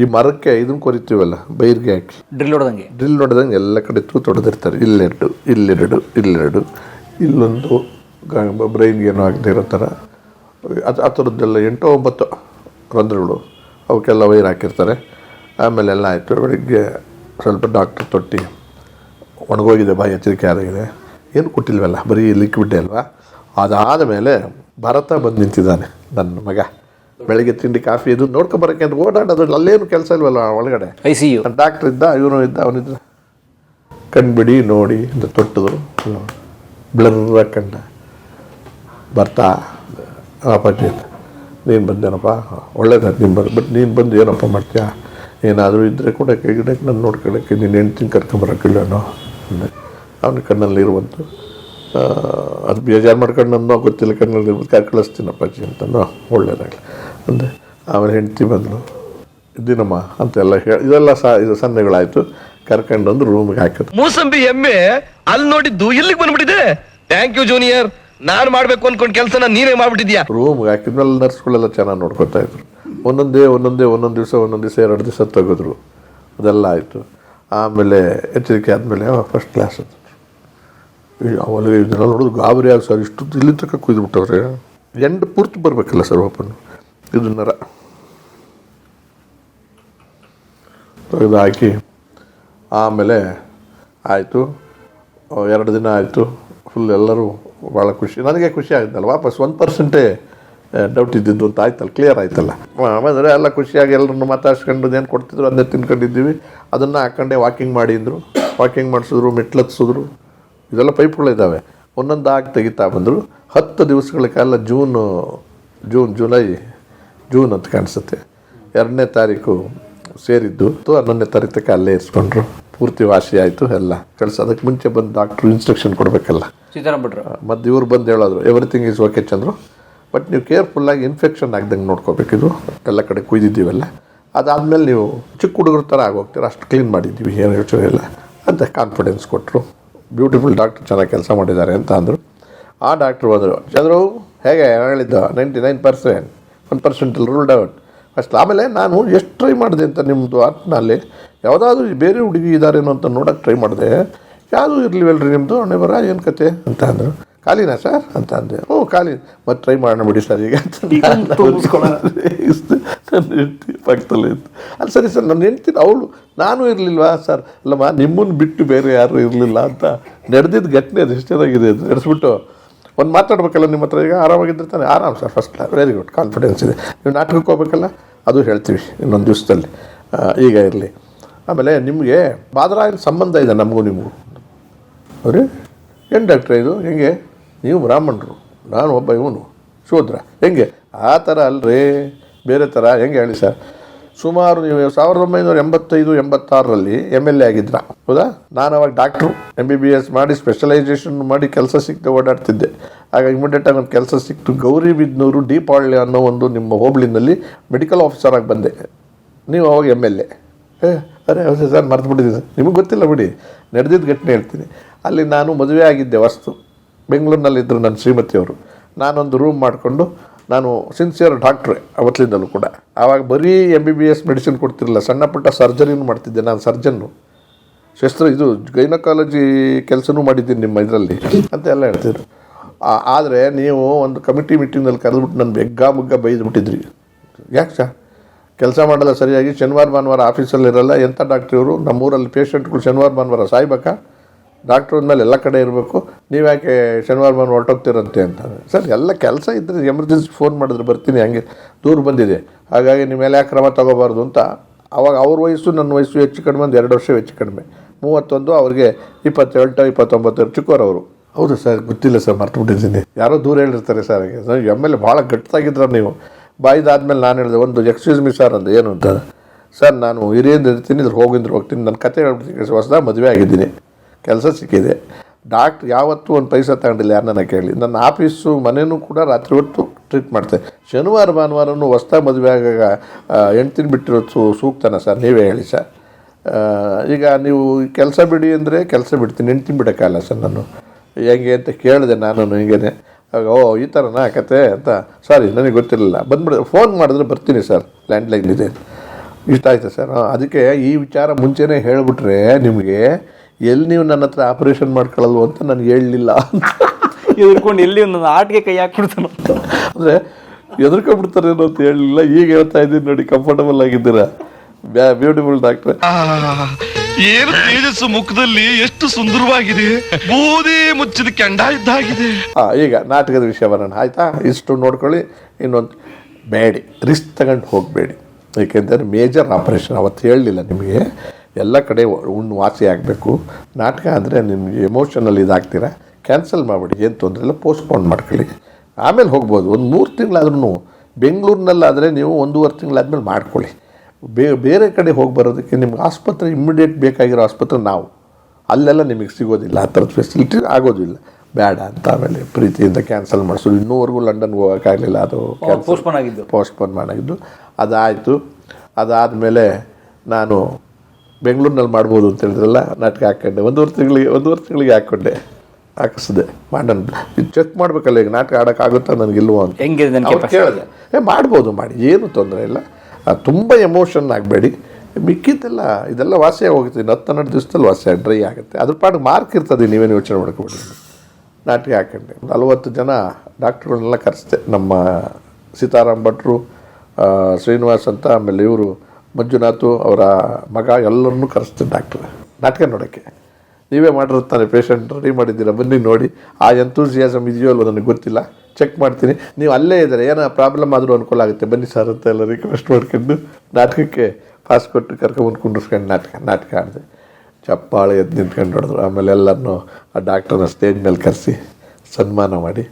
ಈ ಮರಕ್ಕೆ ಇದನ್ನು ಕೊರಿತೀವಲ್ಲ ಬೈರ್ಗೆ ಹಾಕಿ. ಡ್ರಿಲ್ ಹೊಡೆದಂಗೆ. ಡ್ರಿಲ್ ಹೊಡೆದಂಗೆ ಎಲ್ಲ ಕಡೆ ತೂ ತೊಡೆದಿರ್ತಾರೆ. ಇಲ್ಲೆರಡು ಇಲ್ಲೆರಡು ಇಲ್ಲೆರಡು. ಇಲ್ಲೊಂದು ಬ್ರೈನ್ಗೆ ಏನೋ ಆಗದೆ ಇರೋ ಥರ. ಅದು ಆ ಥರದ್ದೆಲ್ಲ ಎಂಟೋ ಒಂಬತ್ತು ರಂಧ್ರಗಳು ಅವಕ್ಕೆಲ್ಲ ವೈರ್ ಹಾಕಿರ್ತಾರೆ. ಆಮೇಲೆ ಎಲ್ಲ ಆಯಿತು. ಬೆಳಿಗ್ಗೆ ಸ್ವಲ್ಪ ಡಾಕ್ಟ್ರ್ ತೊಟ್ಟಿ ಒಣಗೋಗಿದೆ ಬಾಯಿ ಎಚ್ಚರಿಕೆ ಆದಾಗಿದೆ ಏನು ಕೊಟ್ಟಿಲ್ವಲ್ಲ ಬರೀ ಲಿಕ್ವಿಡ್ ಅಲ್ವಾ? ಅದಾದ ಮೇಲೆ ಭರತ ಬಂದು ನಿಂತಿದ್ದಾನೆ ನನ್ನ ಮಗ. ಬೆಳಗ್ಗೆ ತಿಂಡಿ ಕಾಫಿ ಇದು ನೋಡ್ಕೊಂಬರಕ್ಕೆ ಅಂತ ಓಡಾಡೋದು ಅಲ್ಲೇನು ಕೆಲಸ ಇಲ್ವಲ್ಲ ಒಳಗಡೆ? ಐ ಸಿ ಯು ಡಾಕ್ಟ್ರ್ ಇದ್ದ ಇವನು ಇದ್ದ ಅವನಿದ್ದ ಕಣ್ಬಿಡಿ ನೋಡಿ ಅಂತ ತೊಟ್ಟದು ಬ್ಲರ್ ಕಂಡ ಬರ್ತಾ? ಅಪ್ಪಾಜಿ ಅಂತ. ನೀನು ಬಂದೇನಪ್ಪ? ಒಳ್ಳೇದಾಯ್ತು ನೀನು ಬಂದು ಬಟ್ ನೀನು ಬಂದು ಏನಪ್ಪ ಮಾಡ್ತೀಯಾ? ಏನಾದರೂ ಇದ್ದರೆ ಕೂಡ ಕೈ ಗಿಡಕ್ಕೆ ನಾನು ನೋಡ್ಕೊಳ್ಳೋಕ್ಕೆ ನೀನು ಹೆಂಡ್ತಿನ ಕರ್ಕೊಂಬರೋಕ್ಕಿಲ್ಲನೋ ಅವನ ಕಣ್ಣಲ್ಲಿ ಇರುವಂತು ಆ, ಅದು ಬೇಜಾರು ಮಾಡ್ಕೊಂಡು ನನ್ನ ಗೊತ್ತಿಲ್ಲ ಕಣ್ಣಲ್ಲಿ ಕರ್ ಕಳಿಸ್ತೀನಿ ಅಪ್ಪಾಜಿ ಅಂತನೋ ಒಳ್ಳೇದಾಗಲಿ. ಅಂದೆ ಆಮೇಲೆ ಹೆಂಡ್ತಿ ಬಂದಳು ಇದ್ದೀನಮ್ಮ ಅಂತೆಲ್ಲ ಹೇಳಿ ಇದೆಲ್ಲ ಸಹ ಇದು ಸನ್ನೆಗಳಾಯಿತು. ಕರ್ಕೊಂಡು ಒಂದು ರೂಮಿಗೆ ಹಾಕಿದ್ರು. ಮೂಸಂಬಿ ಎಮ್ಮೆ ಅಲ್ಲಿ ನೋಡಿದ್ದು ಇಲ್ಲಿಗೆ ಬಂದ್ಬಿಟ್ಟಿದೆ. ಥ್ಯಾಂಕ್ ಯು ಜೂನಿಯರ್ ನಾನು ಮಾಡಬೇಕು ಅಂದ್ಕೊಂಡು ಕೆಲಸನ ನೀನೇ ಮಾಡ್ಬಿಟ್ಟಿದ್ಯಾ? ರೂಮ್ಗೆ ಹಾಕಿದ್ಮೇಲೆ ನರ್ಸ್ಗಳೆಲ್ಲ ಚೆನ್ನಾಗಿ ನೋಡ್ಕೊತಾ ಇದ್ರು. ಒಂದೊಂದೇ ಒಂದೊಂದೇ ಒಂದೊಂದು ದಿವಸ ಒಂದೊಂದು ದಿವಸ ಎರಡು ದಿವಸ ತೆಗೆದ್ರು. ಅದೆಲ್ಲ ಆಯಿತು. ಆಮೇಲೆ ಎಚ್ಚರಿಕೆ ಆದಮೇಲೆ ಫಸ್ಟ್ ಕ್ಲಾಸ್ ಅದು. ಅವಾಗ ಇದನ್ನೆಲ್ಲ ನೋಡೋದು ಗಾಬರಿ ಆಗಿ ಸರ್, ಇಷ್ಟು ಇಲ್ಲಿ ತನಕ ಕುಯ್ದು ಬಿಟ್ಟವ್ರೆ. ಎಂಡ್ ಪೂರ್ತಿ ಬರಬೇಕಲ್ಲ ಸರ್ ಓಪನ್ ಇದು ನರ. ಆಮೇಲೆ ಆಯಿತು. ಎರಡು ದಿನ ಆಯಿತು. ಫುಲ್ ಎಲ್ಲರೂ ಭಾಳ ಖುಷಿ. ನನಗೆ ಖುಷಿ ಆಗಿದ್ದಲ್ಲ ವಾಪಸ್ ಒನ್ ಪರ್ಸೆಂಟೇ ಡೌಟ್ ಇದ್ದಿದ್ದು ಅಂತ ಆಯ್ತಲ್ಲ ಕ್ಲಿಯರ್ ಆಯ್ತಲ್ಲ. ಆಮೇಲೆ ಎಲ್ಲ ಖುಷಿಯಾಗಿ ಎಲ್ಲರನ್ನು ಮಾತಾಡ್ಸ್ಕೊಂಡು ಏನು ಕೊಡ್ತಿದ್ರು ಅದನ್ನೇ ತಿನ್ಕೊಂಡಿದ್ದೀವಿ. ಅದನ್ನು ಹಾಕೊಂಡೆ ವಾಕಿಂಗ್ ಮಾಡಿದ್ರು. ವಾಕಿಂಗ್ ಮಾಡಿಸಿದ್ರು, ಮೆಟ್ಲತ್ಸಿದ್ರು. ಇದೆಲ್ಲ ಪೈಪ್ಗಳಿದ್ದಾವೆ ಒಂದೊಂದು ಆಗಿ ತೆಗಿತಾ ಬಂದರು. ಹತ್ತು ದಿವಸಗಳ ಕಾಲ ಜೂನು ಜೂನ್ ಜುಲೈ ಜೂನ್ ಅಂತ ಕಾಣಿಸುತ್ತೆ. ಎರಡನೇ ತಾರೀಕು ಸೇರಿದ್ದು. ಅಥವಾ ಹನ್ನೊಂದನೇ ತಾರೀಕು ಅಲ್ಲೇ ಇರಿಸ್ಕೊಂಡ್ರು. ಪೂರ್ತಿ ವಾಸಿ ಆಯಿತು ಎಲ್ಲ. ಕಳ್ಸಿ ಅದಕ್ಕೆ ಮುಂಚೆ ಬಂದು ಡಾಕ್ಟ್ರು ಇನ್ಸ್ಟ್ರಕ್ಷನ್ ಕೊಡಬೇಕಲ್ಲ. ಬಿಟ್ರು ಮತ್ತು ಇವ್ರು ಬಂದು ಹೇಳೋದ್ರು everything is okay Chandru. But ನೀವು ಕೇರ್ಫುಲ್ಲಾಗಿ ಇನ್ಫೆಕ್ಷನ್ ಆಗ್ದಂಗೆ ನೋಡ್ಕೋಬೇಕಿದು ಎಲ್ಲ ಕಡೆ ಕುಯ್ದಿದ್ದೀವಲ್ಲ. ಅದಾದಮೇಲೆ ನೀವು ಚಿಕ್ಕ ಹುಡುಗರ ಥರ ಆಗೋಗ್ತೀರ. ಅಷ್ಟು ಕ್ಲೀನ್ ಮಾಡಿದ್ದೀವಿ ಏನು ಯೋಚನೆ ಇಲ್ಲ ಅಂತ ಕಾನ್ಫಿಡೆನ್ಸ್ ಕೊಟ್ಟರು ಬ್ಯೂಟಿಫುಲ್ ಡಾಕ್ಟ್ರ್ ಚೆನ್ನಾಗಿ ಕೆಲಸ ಮಾಡಿದ್ದಾರೆ ಅಂತ ಅಂದರು. ಆ ಡಾಕ್ಟ್ರು ಬಂದರು ಚಂದ್ರು, ಹೇಗೆ? ಹೇಳಿದ್ದ ninety nine percent, one percent ruled out. ಅಷ್ಟು ಆಮೇಲೆ ನಾನು ಎಷ್ಟು ಟ್ರೈ ಮಾಡಿದೆ ಅಂತ ನಿಮ್ಮದು ಆತ್ನಲ್ಲಿ ಯಾವುದಾದ್ರೂ ಬೇರೆ ಹುಡುಗಿ ಇದ್ದಾರೇನೋ ಅಂತ ನೋಡೋಕ್ಕೆ ಟ್ರೈ ಮಾಡಿದೆ. ಯಾವುದೂ ಇರಲಿವಲ್ರಿ ನಿಮ್ಮದು ಹಣೆ ಬರ ಏನು ಕತೆ? ಅಂತ ಅಂದರು. ಖಾಲಿನಾ ಸರ್? ಅಂತ ಅಂದೆ. ಓ ಖಾಲಿ. ಮತ್ತೆ ಟ್ರೈ ಮಾಡೋಣ ಬಿಡಿ ಸರ್ ಈಗ ಅಂತ. ನನ್ನ ಹೆಂಡ್ತಿ ಪಕ್ಕದಲ್ಲಿ ಅಲ್ಲಿ ಸರಿ ಸರ್ ನನ್ನ ಹೆಂಡ್ತಿ ಅವಳು ನಾನು ಇರಲಿಲ್ವಾ ಸರ್? ಅಲ್ಲಮ್ಮ ನಿಮ್ಮನ್ನು ಬಿಟ್ಟು ಬೇರೆ ಯಾರು ಇರಲಿಲ್ಲ ಅಂತ ನಡೆದಿದ್ದ ಘಟನೆ ಅದು ಎಷ್ಟು ಚೆನ್ನಾಗಿದೆ ಅದು ನಡೆಸ್ಬಿಟ್ಟು ಒಂದು ಮಾತಾಡ್ಬೇಕಲ್ಲ ನಿಮ್ಮ ಹತ್ರ ಈಗ ಆರಾಮಾಗಿದ್ರೆ ತಾನೆ ಆರಾಮ್ sir first class very good confidence ಇದೆ. ನೀವು ನಾಟಕಕ್ಕೆ ಹೋಗ್ಬೇಕಲ್ಲ? ಅದು ಹೇಳ್ತೀವಿ ಇನ್ನೊಂದು ದಿವಸದಲ್ಲಿ. ಈಗ ಇರಲಿ. ಆಮೇಲೆ ನಿಮಗೆ ಬಾದ್ರಾಯನ ಸಂಬಂಧ ಇದೆ ನಮಗೂ ನಿಮಗೂ. ಅವ್ರಿ ಏನು ಡಾಕ್ಟ್ರೆ ಇದು? ಹೆಂಗೆ? ನೀವು ಬ್ರಾಹ್ಮಣರು, ನಾನು ಒಬ್ಬ ಇವನು, ಶೂದ್ರ. ಹೆಂಗೆ? ಆ ಥರ ಅಲ್ಲರೇ ಬೇರೆ ಥರ, ಹೆಂಗೆ ಹೇಳಿ ಸರ್? ಸುಮಾರು ನೀವು ಸಾವಿರದ ಒಂಬೈನೂರ ಎಂಬತ್ತೈದು, ಎಂಬತ್ತಾರರಲ್ಲಿ ಎಂ ಎಲ್ ಎ ಆಗಿದ್ರ ಹೌದಾ? ನಾನು ಅವಾಗ doctor M B B S ಮಾಡಿ ಸ್ಪೆಷಲೈಸೇಷನ್ ಮಾಡಿ ಕೆಲಸ ಸಿಕ್ಕದೆ, ಓಡಾಡ್ತಿದ್ದೆ. ಆಗ ಇಮಿಡಿಯೇಟಾಗಿ ಒಂದು ಕೆಲಸ ಸಿಕ್ತು ಗೌರಿಬಿದ್ನೂರು ದೀಪಾವಳಿ ಅನ್ನೋ ಒಂದು ನಿಮ್ಮ ಹೋಬಳಿನಲ್ಲಿ ಮೆಡಿಕಲ್ ಆಫೀಸರ್ ಆಗಿ ಬಂದೆ. ನೀವು ಅವಾಗ ಎಂ ಎಲ್ ಎ ಅರೆ ಸರ್ ಮರೆತು ಬಿಟ್ಟಿದ್ದೀನಿ ನಿಮಗೆ ಗೊತ್ತಿಲ್ಲ ಬಿಡಿ. ನಡೆದಿದ್ದ ಘಟನೆ ಹೇಳ್ತೀನಿ. ಅಲ್ಲಿ ನಾನು ಮದುವೆ ಆಗಿದ್ದೆ, ವಸ್ತು. ಬೆಂಗಳೂರಿನಲ್ಲಿದ್ದರು ನನ್ನ ಶ್ರೀಮತಿಯವರು. ನಾನೊಂದು ರೂಮ್ ಮಾಡಿಕೊಂಡು ನಾನು ಸಿನ್ಸಿಯರ್ ಡಾಕ್ಟ್ರೆ ಅವತ್ತಿಂದಲೂ ಕೂಡ. ಆವಾಗ ಬರೀ M B B S medicine ಕೊಡ್ತಿರಲಿಲ್ಲ. ಸಣ್ಣ ಪುಟ್ಟ ಸರ್ಜರಿನೂ ಮಾಡ್ತಿದ್ದೆ ನಾನು ಸರ್ಜನ್ನು ಶಸ್ತ್ರ, ಇದು ಗೈನಕಾಲಜಿ ಕೆಲಸನೂ ಮಾಡಿದ್ದೀನಿ ನಿಮ್ಮ ಇದರಲ್ಲಿ ಅಂತ ಎಲ್ಲ ಹೇಳ್ತಿದ್ರು. ಆದರೆ ನೀವು ಒಂದು ಕಮಿಟಿ ಮೀಟಿಂಗ್ನಲ್ಲಿ ಕರೆದ್ಬಿಟ್ಟು ನನ್ನ ಬೆಗ್ಗ ಮುಗ್ಗ ಬೈದ್ಬಿಟ್ಟಿದ್ರಿ. ಯಾಕೆ ಸಾ? ಕೆಲಸ ಮಾಡಲ್ಲ ಸರಿಯಾಗಿ, ಶನಿವಾರ, ಭಾನುವಾರ ಆಫೀಸಲ್ಲಿರಲ್ಲ ಎಂಥ ಡಾಕ್ಟ್ರ್ ಇವರು? ನಮ್ಮೂರಲ್ಲಿ ಪೇಷಂಟ್ಗಳು ಶನಿವಾರ, ಭಾನುವಾರ ಸಾಯ್ಬೇಕಾ? ಡಾಕ್ಟ್ರ್ ಅಂದಮೇಲೆ ಎಲ್ಲ ಕಡೆ ಇರಬೇಕು. ನೀವು ಯಾಕೆ ಶನಿವಾರ ಭಾನುವಾರ ಹೊರಟೋಗ್ತೀರಂತೆ ಅಂತ ಸರ್ ಎಲ್ಲ ಕೆಲಸ ಇದ್ದರೆ ಎಮರ್ಜೆನ್ಸಿ ಫೋನ್ ಮಾಡಿದ್ರೆ ಬರ್ತೀನಿ ಹಂಗೆ ದೂರ ಬಂದಿದೆ. ಹಾಗಾಗಿ ನಿಮ್ಮ ಮೇಲೆ ಯಾಕೆ ಕ್ರಮ ತಗೋಬಾರ್ದು ಅಂತ ಅವಾಗ ಅವ್ರ ವಯಸ್ಸು ನನ್ನ ವಯಸ್ಸು ಹೆಚ್ಚು ಕಡಿಮೆ ಒಂದು ಎರಡು ವರ್ಷ ಹೆಚ್ಚು ಕಡಿಮೆ. ಮೂವತ್ತೊಂದು ಅವ್ರಿಗೆ ಇಪ್ಪತ್ತೆರಡು ಇಪ್ಪತ್ತೊಂಬತ್ತು ಅವರು ಹೌದು ಸರ್ ಗೊತ್ತಿಲ್ಲ ಸರ್ ಮರ್ತುಬಿಟ್ಟಿದ್ದೀನಿ. ಯಾರೋ ದೂರ ಹೇಳಿರ್ತಾರೆ ಸರ್ ಹಾಗೆ. ಎಂ ಎಲ್ ಎ ಭಾಳ ಗಟ್ಟಿಯಾಗಿದ್ರ ನೀವು. ಬಾಯ್ದಾದ್ಮೇಲೆ ನಾನು ಹೇಳಿದೆ ಒಂದು ಎಕ್ಸ್ಕ್ಯೂಸ್ ಮಿ ಸರ್ ಅಂದ. ಏನು ಅಂತ. ಸರ್ ನಾನು ಹಿರಿಯಿಂದ ಇರ್ತೀನಿ ಇದ್ರ ಹೋಗಿಂದ್ರೆ ಹೋಗ್ತೀನಿ. ನನ್ನ ಕತೆ ಹೇಳ್ಬಿಡ್ತೀನಿ ಹೊಸದಾಗ ಮದುವೆ ಆಗಿದ್ದೀನಿ. ಕೆಲಸ ಸಿಕ್ಕಿದೆ. ಡಾಕ್ಟ್ರ್ ಯಾವತ್ತೂ ಒಂದು ಪೈಸೆ ತಗೊಂಡಿಲ್ಲ ಯಾರನ್ನ ಕೇಳಿ ನನ್ನ ಆಫೀಸು ಮನೆಯೂ ಕೂಡ ರಾತ್ರಿ ಹೊತ್ತು ಟ್ರೀಟ್ ಮಾಡ್ತೆ ಶನಿವಾರ, ಭಾನುವಾರನೂ ಹೊಸ್ದಾಗಿ ಮದುವೆ ಆಗಾಗ ಹೆಣ್ತಿನ ಬಿಟ್ಟಿರೋದು ಸೂಕ್ತನ ಸರ್? ನೀವೇ ಹೇಳಿ ಸರ್. ಈಗ ನೀವು ಕೆಲಸ ಬಿಡಿ ಅಂದರೆ ಕೆಲಸ ಬಿಡ್ತೀನಿ. ಹೆಣ್ತಿನ ಬಿಡೋಕ್ಕಲ್ಲ ಸರ್ ನಾನು. ಹೆಂಗೆ ಅಂತ ಕೇಳಿದೆ ನಾನು ಹಿಂಗೇನೆ ಓ, ಈ ಥರನಾ ಕತೆ ಅಂತ. ಸಾರಿ, ನನಗೆ ಗೊತ್ತಿರಲಿಲ್ಲ. ಬಂದ್ಬಿಡ, ಫೋನ್ ಮಾಡಿದ್ರೆ ಬರ್ತೀನಿ ಸರ್. ಲ್ಯಾಂಡ್ಲೈನ್ ಇದೆ ಇಷ್ಟ ಆಯ್ತು ಸರ್? ಅದಕ್ಕೆ ಈ ವಿಚಾರ ಮುಂಚೆನೇ ಹೇಳಿಬಿಟ್ರೆ ನಿಮಗೆ ಎಲ್ಲಿ ನೀವು ನನ್ನ ಹತ್ರ ಆಪರೇಷನ್ ಮಾಡ್ಕೊಳ್ಳಲ್ವ ಅಂತ ನನಗೆ ಹೇಳಲಿಲ್ಲ ಎದುರ್ಕೊಂಡು ಎಲ್ಲಿ ನನ್ನ ಆಟಿಗೆ ಕೈ ಹಾಕ್ಬಿಡ್ತಾನ. ಅಂದರೆ ಎದುರ್ಕೊಂಡ್ಬಿಡ್ತಾರೆ ಏನೋ ಅಂತ ಹೇಳಲಿಲ್ಲ. ಈಗ ಹೇಳ್ತಾ ಇದ್ದೀನಿ ನೋಡಿ ಕಂಫರ್ಟಬಲ್ ಆಗಿದ್ದೀರಾ? ಬ್ಯೂಟಿಫುಲ್ ಡಾಕ್ಟ್ರೆ ಏನು ತೇಜಸ್ಸು ಮುಖದಲ್ಲಿ ಎಷ್ಟು ಸುಂದರವಾಗಿದೆ. ಬೂದಿ ಮುಚ್ಚಿದ ಕೆಂಡ ಇದ್ದಾಗಿದೆ. ಹಾ ಈಗ ನಾಟಕದ ವಿಷಯ ಬರೋಣ ಆಯ್ತಾ? ಇಷ್ಟು ನೋಡ್ಕೊಳ್ಳಿ ಇನ್ನೊಂದು ಬೇಡಿ ರಿಸ್ಕ್ ತಗೊಂಡು ಹೋಗಬೇಡಿ. ಏಕೆಂದರೆ ಮೇಜರ್ ಆಪರೇಷನ್ ಅವತ್ತು ಹೇಳಲಿಲ್ಲ ನಿಮಗೆ. ಎಲ್ಲ ಕಡೆ ಉಣ್ಣು ವಾಸಿ ಆಗಬೇಕು. ನಾಟಕ ಅಂದರೆ ನಿಮಗೆ ಎಮೋಷನಲ್ ಇದಾಗ್ತೀರ? ಕ್ಯಾನ್ಸಲ್ ಮಾಡಿಬಿಡಿ ಏನು ತೊಂದರೆ ಇಲ್ಲ ಪೋಸ್ಟ್ಪೋನ್ ಮಾಡ್ಕೊಳ್ಳಿ. ಆಮೇಲೆ ಹೋಗ್ಬೋದು ಒಂದು ಮೂರು ತಿಂಗಳಾದ್ರೂ ಬೆಂಗಳೂರಿನಲ್ಲಾದರೆ ನೀವು ಒಂದೂವರೆ ತಿಂಗಳಾದ್ಮೇಲೆ ಮಾಡ್ಕೊಳ್ಳಿ. ಬೇ ಬೇರೆ ಕಡೆ ಹೋಗಿ ಬರೋದಕ್ಕೆ ನಿಮ್ಗೆ ಆಸ್ಪತ್ರೆ ಇಮ್ಮಿಡಿಯೇಟ್ ಬೇಕಾಗಿರೋ ಆಸ್ಪತ್ರೆ ನಾವು. ಅಲ್ಲೆಲ್ಲ ನಿಮಗೆ ಸಿಗೋದಿಲ್ಲ ಆ ಥರದ ಫೆಸಿಲಿಟಿ ಆಗೋದಿಲ್ಲ. ಬೇಡ ಅಂತ ಆಮೇಲೆ ಪ್ರೀತಿಯಿಂದ ಕ್ಯಾನ್ಸಲ್ ಮಾಡಿಸೋದು ಇನ್ನೂವರೆಗೂ ಲಂಡನ್ಗೆ ಹೋಗೋಕ್ಕಾಗಲಿಲ್ಲ ಅದು ಪೋಸ್ಟ್ಪೋನ್ ಆಗಿದ್ದು. ಪೋಸ್ಟ್ಪೋನ್ ಮಾಡಿದ್ದು ಅದಾಯಿತು. ಅದಾದಮೇಲೆ ನಾನು ಬೆಂಗಳೂರಿನಲ್ಲಿ ಮಾಡ್ಬೋದು ಅಂತ ಹೇಳಿದ್ರಲ್ಲ ನಾಟಕ ಹಾಕ್ಕೊಂಡೆ ಒಂದೂವರೆ ತಿಂಗಳಿಗೆ ಒಂದೂವರೆ ತಿಂಗಳಿಗೆ ಹಾಕ್ಕೊಂಡೆ ಹಾಕಿಸಿದೆ. ಮಾಡೋಣ ಚೆಕ್ ಮಾಡಬೇಕಲ್ಲ ಈಗ ನಾಟಕ ಆಡೋಕ್ಕಾಗುತ್ತಾ ನನಗಿಲ್ವೋ ಅಂತ. ಹೆಂಗೆ ಅವ್ರು ಕೇಳಿದೆ ಏ ಮಾಡ್ಬೋದು ಮಾಡಿ. ಏನು ತೊಂದರೆ ಇಲ್ಲ. ತುಂಬ ಎಮೋಷನ್ ಆಗಬೇಡಿ. ಮಿಕ್ಕಿದ್ದೆಲ್ಲ ಇದೆಲ್ಲ ವಾಸಿ ಹೋಗುತ್ತೆ ಇನ್ನು ಹತ್ತು ಹನ್ನೆರಡು ದಿವಸದಲ್ಲಿ ವಾಸಿಯಾಗಿ ಡ್ರೈ ಆಗುತ್ತೆ. ಅದ್ರ ಪಾಡಿಗೆ ಮಾರ್ಕ್ ಇರ್ತದೆ ನೀವೇನು ಯೋಚನೆ ಮಾಡ್ಕೊಬೇಡಿ. ನಾಟಕ ಹಾಕೊಂಡೆ. ನಲವತ್ತು ಜನ ಡಾಕ್ಟ್ರುಗಳನ್ನೆಲ್ಲ ಕರೆಸ್ದೆ. ನಮ್ಮ ಸೀತಾರಾಮ್ ಭಟ್ರು ಶ್ರೀನಿವಾಸ್ ಅಂತ ಆಮೇಲೆ ಇವರು ಮಂಜುನಾಥು ಅವರ ಮಗ ಎಲ್ಲರನ್ನೂ ಕರೆಸ್ತೀನಿ ಡಾಕ್ಟ್ರ್. ನಾಟಕ ನೋಡೋಕ್ಕೆ. ನೀವೇ ಮಾಡಿರ್ತಾನೆ ಪೇಷಂಟ್ ರೆಡಿ ಮಾಡಿದ್ದೀರಾ? ಬನ್ನಿ ನೋಡಿ. ಆ ಎಂತೂಸಿಯಾಸಮ್ ಇದೆಯೋ ಅಲ್ವೋ ನನಗೆ ಗೊತ್ತಿಲ್ಲ. ಚೆಕ್ ಮಾಡ್ತೀನಿ. ನೀವು ಅಲ್ಲೇ ಇದ್ದರೆ. ಏನೋ ಪ್ರಾಬ್ಲಮ್ ಆದರೂ ಅನುಕೂಲ ಆಗುತ್ತೆ. ಬನ್ನಿ ಸರ್ ಅಂತ ಎಲ್ಲ ರಿಕ್ವೆಸ್ಟ್ ಮಾಡ್ಕೊಂಡು ನಾಟಕಕ್ಕೆ ಪಾಸ್ ಕೊಟ್ಟು ಕರ್ಕೊಂಬಂದು ಕುಂಡ್ರಿಸ್ಕೊಂಡು ನಾಟಕ ನಾಟಕ ಆಡಿದೆ. ಚಪ್ಪಾಳೆ ಎದ್ದು ನಿಂತ್ಕೊಂಡು ನೋಡಿದ್ರು. ಆಮೇಲೆ ಎಲ್ಲರನ್ನೂ ಆ ಡಾಕ್ಟ್ರನ್ನ ಸ್ಟೇಜ್ ಮೇಲೆ ಕರೆಸಿ ಸನ್ಮಾನ ಮಾಡಿ.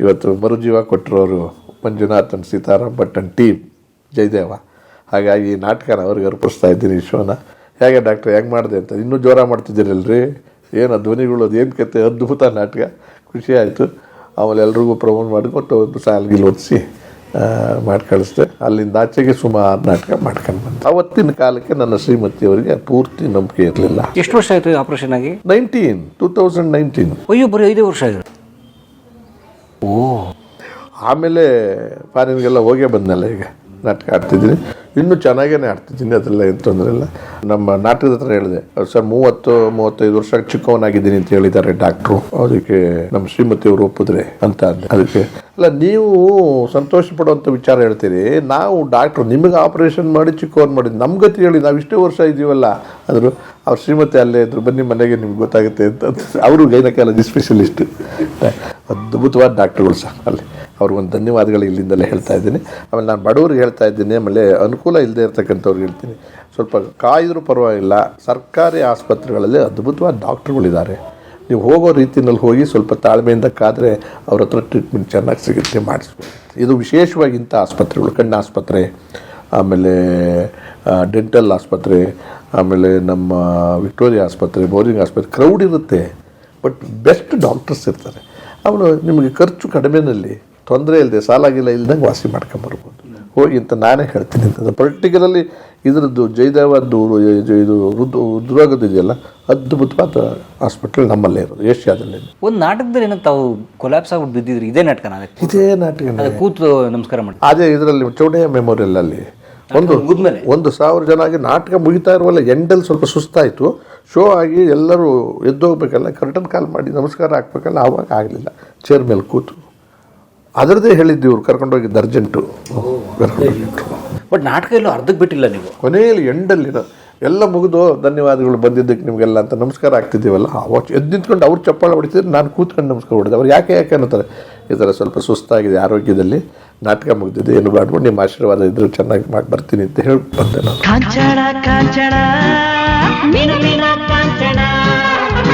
ಇವತ್ತು ಮರುಜೀವ ಕೊಟ್ಟಿರೋರು ಮಂಜುನಾಥನ್ ಸೀತಾರಾಮ್ ಭಟ್ಟನ್ ಟೀಮ್ ಜಯದೇವ. ಹಾಗಾಗಿ ಈ ನಾಟಕನ ಅವ್ರಿಗೆ ಅರ್ಪಿಸ್ತಾ ಇದ್ದೀನಿ ವಿಶ್ವನ. ಹೇಗೆ ಡಾಕ್ಟ್ರ್ ಹೆಂಗೆ ಮಾಡಿದೆ ಅಂತ? ಇನ್ನೂ ಜೋರ ಮಾಡ್ತಿದ್ದೀರಲ್ರಿ? ಏನು ಧ್ವನಿಗಳು ಅದು ಏನು ಕತೆ? ಅದ್ಭುತ ನಾಟಕ. ಖುಷಿ ಆಯಿತು. ಆಮೇಲೆ ಎಲ್ರಿಗೂ ಪ್ರಮೋಟ್ ಮಾಡಿಕೊಟ್ಟು ಒಂದು ಸಾಲ್ಗಿಲ್ ಓದಿಸಿ ಮಾಡಿ ಕಳಿಸ್ದೆ ಅಲ್ಲಿಂದ ಆಚೆಗೆ ಸುಮಾರು ನಾಟಕ ಮಾಡ್ಕೊಂಡು ಬಂದೆ. ಅವತ್ತಿನ ಕಾಲಕ್ಕೆ ನನ್ನ ಶ್ರೀಮತಿಯವರಿಗೆ ಪೂರ್ತಿ ನಂಬಿಕೆ ಇರಲಿಲ್ಲ. ಎಷ್ಟು ವರ್ಷ ಆಯಿತು ಆಪರೇಷನ್ ಆಗಿ? Nineteen two thousand nineteen. ಅಯ್ಯೋ ಬರೀ ಐದೇ ವರ್ಷ ಆಗಿರೋದು ಆಮೇಲೆ ಫಾರಿನ್ಗೆಲ್ಲ ಹೋಗೇ ಬಂದಲ್ಲ ಈಗ. ನಾಟಕ ಆಡ್ತಿದ್ದೀನಿ. ಇನ್ನೂ ಚೆನ್ನಾಗೇ ಆಡ್ತಿದ್ದೀನಿ ಅದೆಲ್ಲ ಏನು ತೊಂದರೆ ಇಲ್ಲ. ನಮ್ಮ ನಾಟಕದ ಹತ್ರ ಹೇಳಿದೆ ಸರ್ ಮೂವತ್ತು, ಮೂವತ್ತೈದು ವರ್ಷ ಚಿಕ್ಕವನಾಗಿದ್ದೀನಿ ಅಂತ ಹೇಳಿದ್ದಾರೆ ಡಾಕ್ಟ್ರು. ಅದಕ್ಕೆ ನಮ್ಮ ಶ್ರೀಮತಿಯವರು ಒಪ್ಪಿದ್ರೆ ಅಂತ ಅಂದೆ. ಅದಕ್ಕೆ, ಅಲ್ಲ, ನೀವು ಸಂತೋಷ ಪಡುವಂಥ ವಿಚಾರ ಹೇಳ್ತೀರಿ. ನಾವು ಡಾಕ್ಟ್ರು ನಿಮಗೆ ಆಪರೇಷನ್ ಮಾಡಿ ಚಿಕ್ಕವನ್ ಮಾಡಿ ನಮ್ಮ ಗತಿ ಹೇಳಿ, ನಾವು ಇಷ್ಟೇ ವರ್ಷ ಇದ್ದೀವಲ್ಲ ಅಂದರು, ಅವ್ರ ಶ್ರೀಮತಿ ಅಲ್ಲೇ ಇದ್ರು, ಬನ್ನಿ ಮನೆಗೆ ನಿಮ್ಗೆ ಗೊತ್ತಾಗುತ್ತೆ. ಅಂತ, ಅವರು ಗೈನಕಾಲಜಿ ಸ್ಪೆಷಲಿಸ್ಟ್. ಅದ್ಭುತವಾದ ಡಾಕ್ಟ್ರುಗಳು ಸಹ ಅಲ್ಲಿ. ಅವ್ರಿಗೊಂದು ಧನ್ಯವಾದಗಳು ಇಲ್ಲಿಂದಲೇ ಹೇಳ್ತಾ ಇದ್ದೀನಿ. ಆಮೇಲೆ ನಾನು ಬಡವ್ರಿಗೆ ಹೇಳ್ತಾ ಇದ್ದೀನಿ, ಆಮೇಲೆ ಅನುಕೂಲ ಇಲ್ಲದೆ ಇರ್ತಕ್ಕಂಥವ್ರಿಗೆ ಹೇಳ್ತೀನಿ. ಸ್ವಲ್ಪ ಕಾಯ್ದರೂ ಪರವಾಗಿಲ್ಲ, ಸರ್ಕಾರಿ ಆಸ್ಪತ್ರೆಗಳಲ್ಲಿ ಅದ್ಭುತವಾದ ಡಾಕ್ಟ್ರುಗಳಿದ್ದಾರೆ. ನೀವು ಹೋಗೋ ರೀತಿಯಲ್ಲಿ ಹೋಗಿ ಸ್ವಲ್ಪ ತಾಳ್ಮೆಯಿಂದ ಕಾದರೆ ಅವ್ರ ಹತ್ರ ಟ್ರೀಟ್ಮೆಂಟ್ ಚೆನ್ನಾಗಿ ಸಿಗುತ್ತೆ ಮಾಡಿಸ್ಬೋದು. ಇದು ವಿಶೇಷವಾಗಿ ಇಂಥ ಆಸ್ಪತ್ರೆಗಳು, ಕಣ್ಣು ಆಸ್ಪತ್ರೆ, ಆಮೇಲೆ ಡೆಂಟಲ್ ಆಸ್ಪತ್ರೆ, ಆಮೇಲೆ ನಮ್ಮ ವಿಕ್ಟೋರಿಯಾ ಆಸ್ಪತ್ರೆ ಬೋರಿಂಗ್ ಆಸ್ಪತ್ರೆ, ಕ್ರೌಡ್ ಇರುತ್ತೆ. ಬಟ್ ಬೆಸ್ಟ್ ಡಾಕ್ಟರ್ಸ್ ಇರ್ತಾರೆ. ಅವರು ನಿಮಗೆ ಖರ್ಚು ಕಡಿಮೆನಲ್ಲಿ ತೊಂದರೆ ಇಲ್ಲದೆ ಸಾಲಾಗಿಲ್ಲ ಇಲ್ದಂಗೆ ವಾಸಿ ಮಾಡ್ಕೊಂಬರ್ಬೋದು ಹೋಗಿ ಅಂತ ನಾನೇ ಹೇಳ್ತೀನಿ. ಅಂತಂದ್ರೆ ಪರ್ಟಿಕ್ಯುಲರ್ಲಿ ಇದರದ್ದು ಜಯದೇವದ್ದು ಇದು ಉದ್ರೋಗದ್ದು ಇದೆಯಲ್ಲ ಅದ್ಭುತವಾದ ಹಾಸ್ಪಿಟಲ್ ನಮ್ಮಲ್ಲೇ ಇರೋದು ಏಷ್ಯಾದಲ್ಲೇ. ಒಂದು ನಾಟಕದಲ್ಲಿ ಏನಕ್ಕೆ ತಾವು ಕೊಲಾಪ್ಸ್ ಆಗ್ಬಿಟ್ಟು ಬಿದ್ದಿದ್ರಿ ಇದೇ ನಾಟಕ ಇದೇ ನಾಟಕ ಕೂತು ನಮಸ್ಕಾರ ಮಾಡಿ ಅದೇ ಇದರಲ್ಲಿ ಚೌಡಯ್ಯ ಮೆಮೋರಿಯಲ್ ಅಲ್ಲಿ ಒಂದು ಒಂದು ಸಾವಿರ ಜನ ಆಗಿ ನಾಟಕ ಮುಗಿತಾ ಇರುವಲ್ಲ ಎಂಡಲ್ಲಿ ಸ್ವಲ್ಪ ಸುಸ್ತಾಯಿತು. ಶೋ ಆಗಿ ಎಲ್ಲರೂ ಎದ್ದೋಗ್ಬೇಕಲ್ಲ ಕರ್ಟನ್ ಕಾಲ್ ಮಾಡಿ ನಮಸ್ಕಾರ ಹಾಕ್ಬೇಕಲ್ಲ ಆವಾಗ ಆಗಲಿಲ್ಲ. ಚೇರ್ ಮೇಲೆ ಕೂತು. ಅದರದ್ದೇ ಹೇಳಿದ್ದು ಇವ್ರು ಕರ್ಕೊಂಡೋಗಿದ್ದು ಅರ್ಜೆಂಟು ಕರ್ಕೊಂಡೋಗಿದ್ರು ಬಟ್ ನಾಟಕ ಎಲ್ಲೂ ಅರ್ಧಕ್ಕೆ ಬಿಟ್ಟಿಲ್ಲ ನೀವು. ಕೊನೆಯಲ್ಲಿ ಎಂಡಲ್ಲಿ ಎಲ್ಲ ಮುಗಿದು ಧನ್ಯವಾದಗಳು ಬಂದಿದ್ದಕ್ಕೆ ನಿಮಗೆಲ್ಲ ಅಂತ ನಮಸ್ಕಾರ ಆಗ್ತಿದ್ದೀವಲ್ಲ ಅವಾಗ ಎದ್ದು ನಿಂತ್ಕೊಂಡು ಅವ್ರು ಚಪ್ಪಾಳೆ ಹೊಡಿತಿದ್ರು ನಾನು ಕೂತ್ಕೊಂಡು ನಮಸ್ಕಾರ ಹೊಡೆದೆ. ಅವ್ರು ಯಾಕೆ ಯಾಕೆ ಅನ್ನೋತಾರೆ ಈ ಥರ ಸ್ವಲ್ಪ ಸುಸ್ತಾಗಿದೆ ಆರೋಗ್ಯದಲ್ಲಿ. ನಾಟಕ ಮುಗಿದಿದೆ ಏನು ಮಾಡ್ಬಿಟ್ಟು ನಿಮ್ಮ ಆಶೀರ್ವಾದ ಇದ್ರು ಚೆನ್ನಾಗಿ ಮಾಡಿ ಬರ್ತೀನಿ ಅಂತ ಹೇಳಿ ಬಂದೆ ನಾನು.